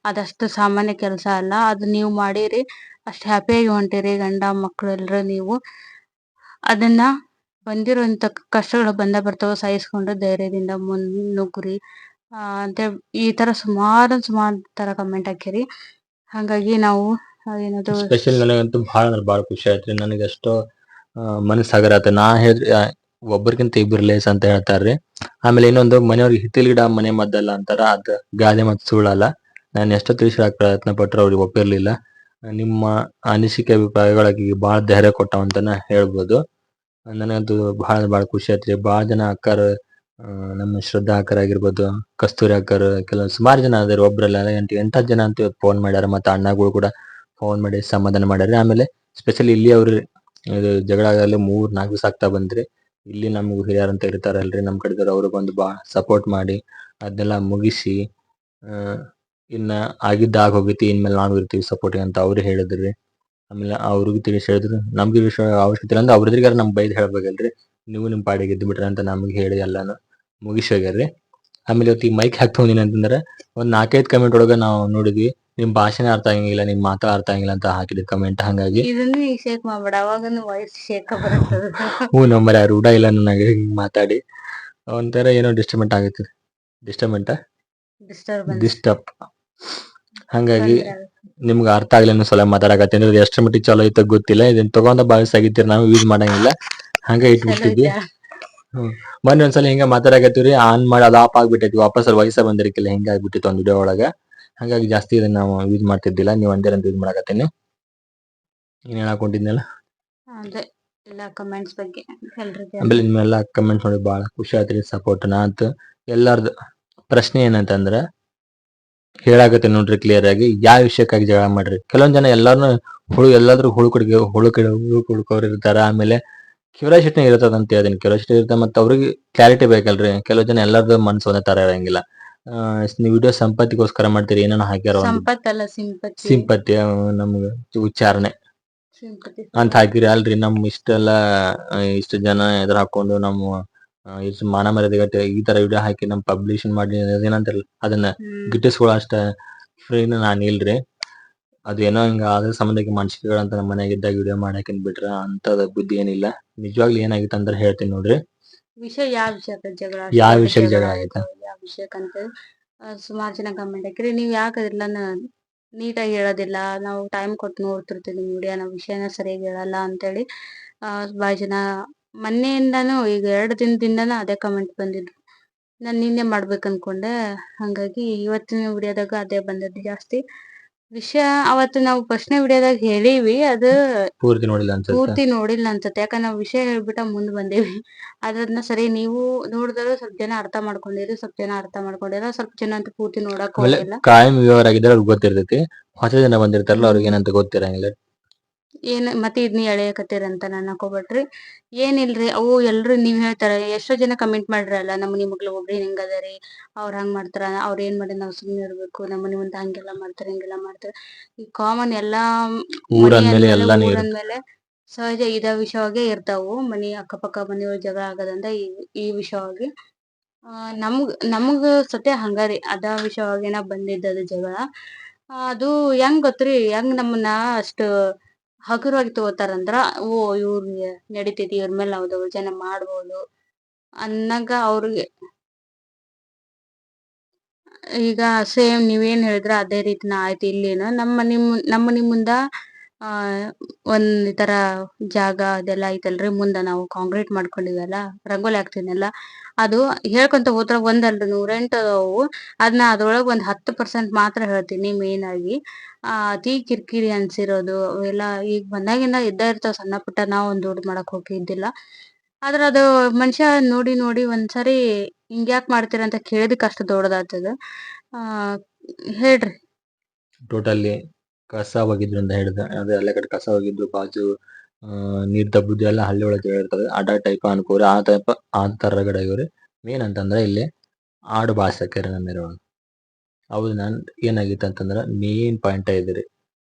ಅದಷ್ಟು ಸಾಮಾನ್ಯ ಕೆಲಸ ಅಲ್ಲ. ಅದು ನೀವು ಮಾಡಿರಿ, ಅಷ್ಟ್ ಹ್ಯಾಪಿಯಾಗಿ ಹೊಂಟಿರಿ ಗಂಡ ಮಕ್ಳು ಎಲ್ರು ನೀವು. ಅದನ್ನ ಬಂದಿರುವಂತ ಕಷ್ಟಗಳು ಬಂದ ಬರ್ತಾವ ಸಹಿಸ್ಕೊಂಡು ಧೈರ್ಯದಿಂದ ಮುನ್ನುಗ್ರಿ ಆ, ಅಂತ ಈ ತರ ಸುಮಾರು ಸುಮಾರು ತರ ಕಮೆಂಟ್ ಹಾಕಿರಿ ಹಂಗಾಗಿ ನಾವು ಏನಾದ್ರು ಏನದು ಸ್ಪೆಷಲ್ ನನಗಂತೂ ಭಾಳ ಅಂದ್ರೆ ಖುಷಿ ಆಯ್ತ್ರಿ. ನನಗೆ ಎಷ್ಟೋ ಮನಸ್ಸು ಹಗರ ನಾ ಹೇಳಿದ್ರಿ ಒಬ್ಬರಿಗಿಂತ ಇಬ್ಬರು ಲೇಸ್ ಅಂತ ಹೇಳ್ತಾರ್ರಿ. ಆಮೇಲೆ ಇನ್ನೊಂದು ಮನೆಯವ್ರಿಗೆ ಹಿತ್ತಿಲ್ ಗಿಡ ಮನೆ ಮದ್ದಲ್ಲ ಅಂತಾರ, ಅದ್ ಗಾದೆ ಮತ್ತು ಸುಳ್ಳಲ್ಲ. ನಾನು ಎಷ್ಟೋ ತಿಳಿಸಾಕ ಪ್ರಯತ್ನ ಪಟ್ರು ಅವ್ರಿಗೆ ಒಪ್ಪಿರ್ಲಿಲ್ಲ. ನಿಮ್ಮ ಅನಿಸಿಕೆ ಅಭಿಪ್ರಾಯಗಳಿಗೆ ಬಹಳ ಧೈರ್ಯ ಕೊಟ್ಟವಂತನ ಹೇಳ್ಬೋದು. ನನಗಂತೂ ಬಹಳ ಬಹಳ ಖುಷಿ ಆಯ್ತ್ರಿ ಬಹಳ ಜನ ಅಕ್ಕಾರ ನಮ್ಮ ಶ್ರದ್ಧಾ ಅಕ್ಕರ್ ಆಗಿರ್ಬೋದು, ಕಸ್ತೂರಿ ಅಕ್ಕರ್, ಕೆಲವು ಸುಮಾರು ಜನ ಅದಾರ ಒಬ್ರಲ್ಲ ಎಂಟು ಎಂಟತ್ತು ಜನ ಅಂತ ಫೋನ್ ಮಾಡ್ಯಾರ ಮತ್ತೆ ಅಣ್ಣಗಳು ಕೂಡ ಫೋನ್ ಮಾಡಿ ಸಮಾಧಾನ ಮಾಡ್ಯಾರ. ಆಮೇಲೆ ಸ್ಪೆಷಲಿ ಇಲ್ಲಿ ಅವ್ರು, ಇದು ಜಗಳ ಮೂರ್ ನಾಲ್ಕು ದಿವಸ ಆಗ್ತಾ ಬಂದ್ರಿ ಇಲ್ಲಿ ನಮ್ಗೆ ಹಿರಿಯರ್ ಅಂತ ಇರ್ತಾರಲ್ರಿ ನಮ್ಮ ಕಡೆದವ್ರು ಅವ್ರು ಬಂದು ಬಾ ಸಪೋರ್ಟ್ ಮಾಡಿ ಅದನ್ನೆಲ್ಲ ಮುಗಿಸಿ ಇನ್ನ ಆಗಿದ್ದ ಆಗ ಹೋಗೈತಿ, ಇನ್ಮೇಲೆ ನಾವು ಇರ್ತೀವಿ ಸಪೋರ್ಟ್ ಅಂತ ಅವ್ರು ಹೇಳಿದ್ರಿ. ಆಮೇಲೆ ಅವ್ರಿಗೂ ತಿಳಿಸಿ ಹೇಳಿದ್ರು. ನಮ್ಗೆ ವಿಷಯ ಅವಶ್ಯಕತೆ ಅಂದ್ರೆ ಅಂದ್ರೆ ಅವ್ರದ್ರಿಗಾರ ನಮ್ ಬೈದ್ ಹೇಳ್ಬೇಕಲ್ರಿ. ನೀವು ನಿಮ್ಮ ಪಾಡಿಗೆ ಇದ್ದು ಬಿಟ್ರಿ ಅಂತ ನಮ್ಗೆ ಹೇಳಿ ಎಲ್ಲಾನು ಮುಗಿಸಿ ಹೋಗ್ಯಾರ್ರಿ. ಆಮೇಲೆ ಇವತ್ತು ಈ ಮೈಕ್ ಹಾಕಿ ಅಂತಂದ್ರೆ ಒಂದು ನಾಲ್ಕೈದು ಕಮೆಂಟ್ ಒಳಗ ನಾವು ನೋಡಿದ್ವಿ. ನಿಮ್ ಭಾಷೆನೇ ಅರ್ಥ ಆಗಂಗಿಲ್ಲ ನಿಮ್ ಮಾತಾ ಅರ್ಥ ಆಗಂಗಿಲ್ಲ ಅಂತ ಹಾಕಿದ್ರು ಕಮೆಂಟ್ ಹಂಗಾಗಿ ಹ್ಮ್ ಈಗ ಶೇಕ್ ಮಾಡ್ಬೇಡ ಅವಾಗ ವಾಯ್ಸ್ ಶೇಕ್ ಬರ್ತದೆ ಹ್ಞೂ ನಂಬರ್ ಯಾರು ರೂಢ ಇಲ್ಲ ನನಗೆ ಹಿಂಗ್ ಮಾತಾಡಿ. ಒಂಥರ ಏನೋ ಡಿಸ್ಟರ್ಬೆಂಟ್ ಆಗುತ್ತೆ ಡಿಸ್ಟರ್ಬೆಂಟ್ ಡಿಸ್ಟರ್ಬೆನ್ಸ್ ಡಿಸ್ಟರ್ಬ್ ಹಂಗಾಗಿ ನಿಮ್ಗೆ ಅರ್ಥ ಆಗ್ಲಿ ಅನ್ನೋ ಸಲ ಮಾತಾಡಕತ್ತೆ ಅಂದ್ರೆ ಎಷ್ಟ್ರ ಮಟ್ಟಿಗೆ ಚಲೋ ಐತ ಗೊತ್ತಿಲ್ಲ. ಇದನ್ನ ತಗೊಂಡ ಆಗಿತ್ತೀರಿ ನಾವು ಯೂಸ್ ಮಾಡಂಗಿಲ್ಲ. ಹಂಗ ಇಟ್ಬಿಟ್ಟಿದ್ವಿ. ಮೊನ್ನೆ ಒಂದ್ಸಲ ಹಿಂಗ ಮಾತಾಡಕತ್ತೀವ್ರಿ. ಆನ್ ಮಾಡಿ ಅದು ಆಫ್ ಆಗ್ಬಿಟ್ಟೈತಿ. ವಾಪಸ್ ಅಲ್ಲಿ ವಯಸ್ಸ ಬಂದಿರಕಿಲ್ಲ. ಹಿಂಗ ಆಗ್ಬಿಟ್ಟಿತ್ತು ಒಂದ್ ವಿಡಿಯೋ ಒಳಗ. ಹಂಗಾಗಿ ಜಾಸ್ತಿ ಇದನ್ನ ನಾವು ಯೂಸ್ ಮಾಡ್ತಿದ್ದಿಲ್ಲ. ನೀವು ಅಂದಿರಂತ ಯೂಸ್ ಮಾಡಕತ್ತೀನಿ. ಏನ್ ಹೇಳಕೊಂಡಿದ್ನಲ್ಲ? ಅದೇ. ಎಲ್ಲ ಕಮೆಂಟ್ಸ್ ಬಗ್ಗೆ ಎಲ್ರಿಗೆ ಆಮೇಲೆ ನಿಮ್ಮೆಲ್ಲ ಕಮೆಂಟ್ಸ್ ನೋಡಿ ಬಹಳ ಖುಷಿ ಆತ್ರಿ ಸಪೋರ್ಟ್ ನಾ. ಅಂತ ಎಲ್ಲಾರ್ದು ಪ್ರಶ್ನೆ ಏನಂತಂದ್ರೆ ಹೇಳಾಗತ್ತೆ ನೋಡ್ರಿ ಕ್ಲಿಯರ್ ಆಗಿ ಯಾವ ವಿಷಯಕ್ಕಾಗಿ ಜಗಳ ಮಾಡ್ರಿ? ಕೆಲವೊಂದ್ ಜನ ಎಲ್ಲಾರು ಹುಳು ಎಲ್ಲಾದ್ರೂ ಹುಳು ಕುಡಿಗೆ ಹುಳು ಕಡೆ ಹುಳು ಕುಡ್ಕೋರ್ ಇರ್ತಾರ. ಆಮೇಲೆ ಕ್ಯೂರಿಯಾಸಿಟಿ ಇರ್ತದಂತ ಹೇಳ್ತೀನಿ. ಕ್ಯೂರಿಯಾಸಿಟಿ ಇರ್ತದೆ ಮತ್ತೆ ಅವ್ರಿಗೆ ಕ್ಲಾರಿಟಿ ಬೇಕಲ್ರಿ. ಕೆಲವು ಜನ ಎಲ್ಲಾರ್ದು ಮನ್ಸು ಒಂದೇ ತರ ಇರಂಗಿಲ್ಲ. ವಿಡಿಯೋ ಸಂಪತ್ತಿಗೋಸ್ಕರ ಮಾಡ್ತೀರಿ? ಏನೇನೋ ಹಾಕ್ಯಾರ ಒಂದು. ಸಿಂಪತಿ ಸಿಂಪತಿ ಸಿಂಪತ್ತಿ ನಮ್ಗೆ ಉಚ್ಚಾರಣೆ. ಸಿಂಪತಿ ಅಂತ ಹಾಕಿರಿ. ಅಲ್ರಿ ನಮ್ ಇಷ್ಟೆಲ್ಲ ಆ, ಇಷ್ಟು ಜನ ಎದುರು ಹಾಕೊಂಡು ನಮ್ಮ ಆ, ಇಷ್ಟು ಮಾನ ಮರ್ಯಾದೆಗಟ್ಟೆ ಈ ತರ ವಿಡಿಯೋ ಹಾಕಿ ನಮ್ ಪಬ್ಲಿಷನ್ ಮಾಡಿ ಏನಂತಾರಲ್ಲ ಅದನ್ನ ಗಿಟ್ಟಿಸ್ಕೊಳ್ಳೋ ಅಷ್ಟ ಫ್ರೀನ ನಾನ್ ಇಲ್ರಿ. ಅದೇನೋ ಹಿಂಗ ಅದ್ರ ಸಂಬಂಧಕ್ಕೆ ಮಾನಸಿಕಗಳಂತ ನಮ್ಮ ಮನ್ಯಾಗ ಇದ್ದಾಗ ವಿಡಿಯೋ ಮಾಡಾಕಿನ್ ಬಿಟ್ರ ಅಂತದ ಬುದ್ಧಿ ಏನಿಲ್ಲ. ನಿಜವಾಗ್ಲೂ ಏನಾಗಿತ್ತು ಅಂದ್ರೆ ಹೇಳ್ತೀನಿ ನೋಡ್ರಿ. ವಿಷಯ ಯಾವ ವಿಷಯಕ್ಕೆ ಜಗಳ ಯಾವ ವಿಷಯಕ್ಕೆ ಜಗಳ ಆಗೈತ? ಯಾವ ವಿಷಯಕ್ಕಂತ ಸುಮಾರು ಜನ ಕಮೆಂಟ್ ಹಾಕಿರಿ ನೀವ್ ಯಾಕೆ ಅದೆಲ್ಲ ನೀಟಾಗಿ ಹೇಳೋದಿಲ್ಲ ನಾವು ಟೈಮ್ ಕೊಟ್ಟು ನೋಡ್ತಿರ್ತೀವಿ ವಿಡಿಯೋ ನಾವು ವಿಷಯನ ಸರಿಯಾಗಿ ಹೇಳಲ್ಲ ಅಂತೇಳಿ ಆ ಬಾಳ್ ಜನ ಮೊನ್ನೆಯಿಂದಾನು ಈಗ ಎರಡು ದಿನದಿಂದನೂ ಅದೇ ಕಮೆಂಟ್ ಬಂದಿದ್ರು. ನಾನ್ ನಿನ್ನೆ ಮಾಡ್ಬೇಕು ಅನ್ಕೊಂಡೆ ಹಂಗಾಗಿ ಇವತ್ತಿನ ವಿಡಿಯೋದಾಗ ಅದೇ ಬಂದದ್ದು ಜಾಸ್ತಿ. ವಿಷಯ ಅವತ್ತು ನಾವು ಪ್ರಶ್ನೆ ವಿಡಿಯೋದಾಗ ಹೇಳಿವಿ ಅದು ಪೂರ್ತಿ ನೋಡಿಲ್ಲ ಅಂತ ಪೂರ್ತಿ ನೋಡಿಲ್ಲ ಅನ್ಸುತ್ತೆ. ಯಾಕಂದ್ರೆ ನಾವು ವಿಷಯ ಹೇಳ್ಬಿಟ್ಟ ಮುಂದ್ ಬಂದೇವಿ. ಅದನ್ನ ಸರಿ ನೀವು ನೋಡಿದ್ರೆ ಸ್ವಲ್ಪ ಜನ ಅರ್ಥ ಮಾಡ್ಕೊಂಡಿರಿ ಸ್ವಲ್ಪ ಜನ ಅರ್ಥ ಮಾಡ್ಕೊಂಡಿರ ಸ್ವಲ್ಪ ಜನ ಅಂತ ಪೂರ್ತಿ ನೋಡಕ್ ಹೋಗಿಲ್ಲ. ಕಾಯಂ ವಿವರ ಆಗಿದ್ರೆ ಅವ್ರಿಗೆ ಗೊತ್ತಿರ್ತೈತಿ. ಹೊಸ ಜನ ಬಂದಿರ್ತಾರಲ್ಲ ಅವ್ರಿಗೆ ಏನಂತ ಗೊತ್ತಿರಂಗಿಲ್ಲ. ಏನ್ ಮತ್ತೆ ಇದನ್ನ ಎಳೆಯಕತ್ತೀರ ಅಂತ ನಾನು ಹಾಕೋಬೇಡ್ರಿ ಏನಿಲ್ರಿ ಅವು ಎಲ್ರು ನೀವ್ ಹೇಳ್ತಾರ ಎಷ್ಟೋ ಜನ ಕಮೆಂಟ್ ಮಾಡ್ರಲ್ಲ ನಮ್ಮ ಮನಿ ಮಗ್ಳು ಒಬ್ರಿ ಹಿಂಗ ಅದರಿ ಅವ್ರ ಹಂಗ್ ಮಾಡ್ತಾರ ಅವ್ರ ಏನ್ ಮಾಡಿ ನಾವ್ ಸುಮ್ನೆ ಇರ್ಬೇಕು ನಮ್ಮ ಮನಿ ಮುಂದೆ ಹಂಗೆಲ್ಲಾ ಮಾಡ್ತಾರ ಹಿಂಗೆಲ್ಲಾ ಮಾಡ್ತಾರ. ಈ ಕಾಮನ್ ಎಲ್ಲಾ ಊರಂದ್ಮೇಲೆ. ಸಹಜ ಇದ ವಿಷಯವಾಗೆ ಇರ್ತಾವು ಮನಿ ಅಕ್ಕಪಕ್ಕ ಮನೆಯವ್ರ ಜಗಳ ಆಗೋದಂದ ಈ ಈ ವಿಷಯವಾಗಿ. ಆ ನಮ್ಗ್ ನಮಗ ಸತ್ಯ ಹಂಗಾರಿ ಅದ ವಿಷಯವಾಗಿನ ಬಂದಿದ್ದ ಜಗಳ. ಅದು ಹೆಂಗ್ ಗೊತ್ತ್ರಿ ಹೆಂಗ್ ನಮ್ಮನ್ನ ಅಷ್ಟ ಹಗುರವಾಗಿ ತಗೋತಾರಂದ್ರ, ಓ ಇವ್ರ ನಡಿತೈತಿ, ಇವ್ರ ಮೇಲೆ ನಾವು ದೌರ್ಜನ್ಯ ಮಾಡ್ಬೋದು ಅನ್ನಂಗ ಅವ್ರಿಗೆ. ಈಗ ಸೇಮ್ ನೀವೇನ್ ಹೇಳಿದ್ರ ಅದೇ ರೀತಿನ ಆಯ್ತು ಇಲ್ಲಿನ, ನಮ್ಮ ನಿಮ್, ನಮ್ಮ ಮನಿ ಆ, ಒಂದ್ ತರ ಜಾಗ ಅದೆಲ್ಲ ಐತಲ್ರಿ, ಮುಂದ ನಾವು ಕಾಂಕ್ರೀಟ್ ಮಾಡ್ಕೊಂಡಿವಲ್ಲ, ರಂಗೋಲಿ ಹಾಕ್ತೀನಲ್ಲ ಅದು ಹೇಳ್ಕೊಂತ ಹೋದ್ರ ಒಂದಲ್ರಿ ನೂರೆಂಟ್ ಅದಾವು. ಅದನ್ನ ಅದ್ರೊಳಗ ಒಂದ್ ಹತ್ತ್ ಪರ್ಸೆಂಟ್ ಮಾತ್ರ ಹೇಳ್ತೀನಿ ಮೇನ್ ಆಗಿ. ಆ, ಅತಿ ಕಿರಿಕಿರಿ ಅನ್ಸಿರೋದು ಅವೆಲ್ಲ ಈಗ ಬಂದಾಗಿಂದ ಇದ್ದ ಇರ್ತಾವ ಸಣ್ಣ ಪುಟ್ಟ, ನಾವ್ ಒಂದ್ ದುಡ್ಡು ಮಾಡಕ್ ಹೋಗಿದ್ದಿಲ್ಲ ಆದ್ರ ಅದು ಮನುಷ್ಯ ನೋಡಿ ನೋಡಿ ಒಂದ್ಸರಿ ಹಿಂಗ್ಯಾಕ್ ಮಾಡ್ತೀರ ಅಂತ ಕೇಳಿದಕ್ ಅಷ್ಟ ದೊಡ್ಡದಾಗ್ತದ. ಆ, ಹೇಳ್ರಿ. ಟೋಟಲಿ ಕಸ ಹೋಗಿದ್ರು ಅಂತ ಹೇಳಿದ. ಅದೇ ಎಲ್ಲ ಕಡೆ ಕಸ ಹೋಗಿದ್ರು ಬಾಜು ನೀರ್ ದಬ್ಬುದು ಎಲ್ಲ ಹಳ್ಳಿ ಒಳಗೆ ಇರ್ತದೆ ಅಡ ಟೈಪ್ ಅನ್ಕೋರಿ. ಆ ಟೈಪ್ ಆ ತರ ಕಡೆ ಇವ್ರಿ ಮೇನ್ ಅಂತಂದ್ರೆ ಇಲ್ಲಿ ಆಡು ಮೆರವಣಿಗೆ ಹೌದು ನಾನು ಏನಾಗಿತ್ತು ಅಂತಂದ್ರ ಮೇನ್ ಪಾಯಿಂಟ್ ಇದ್ರಿ.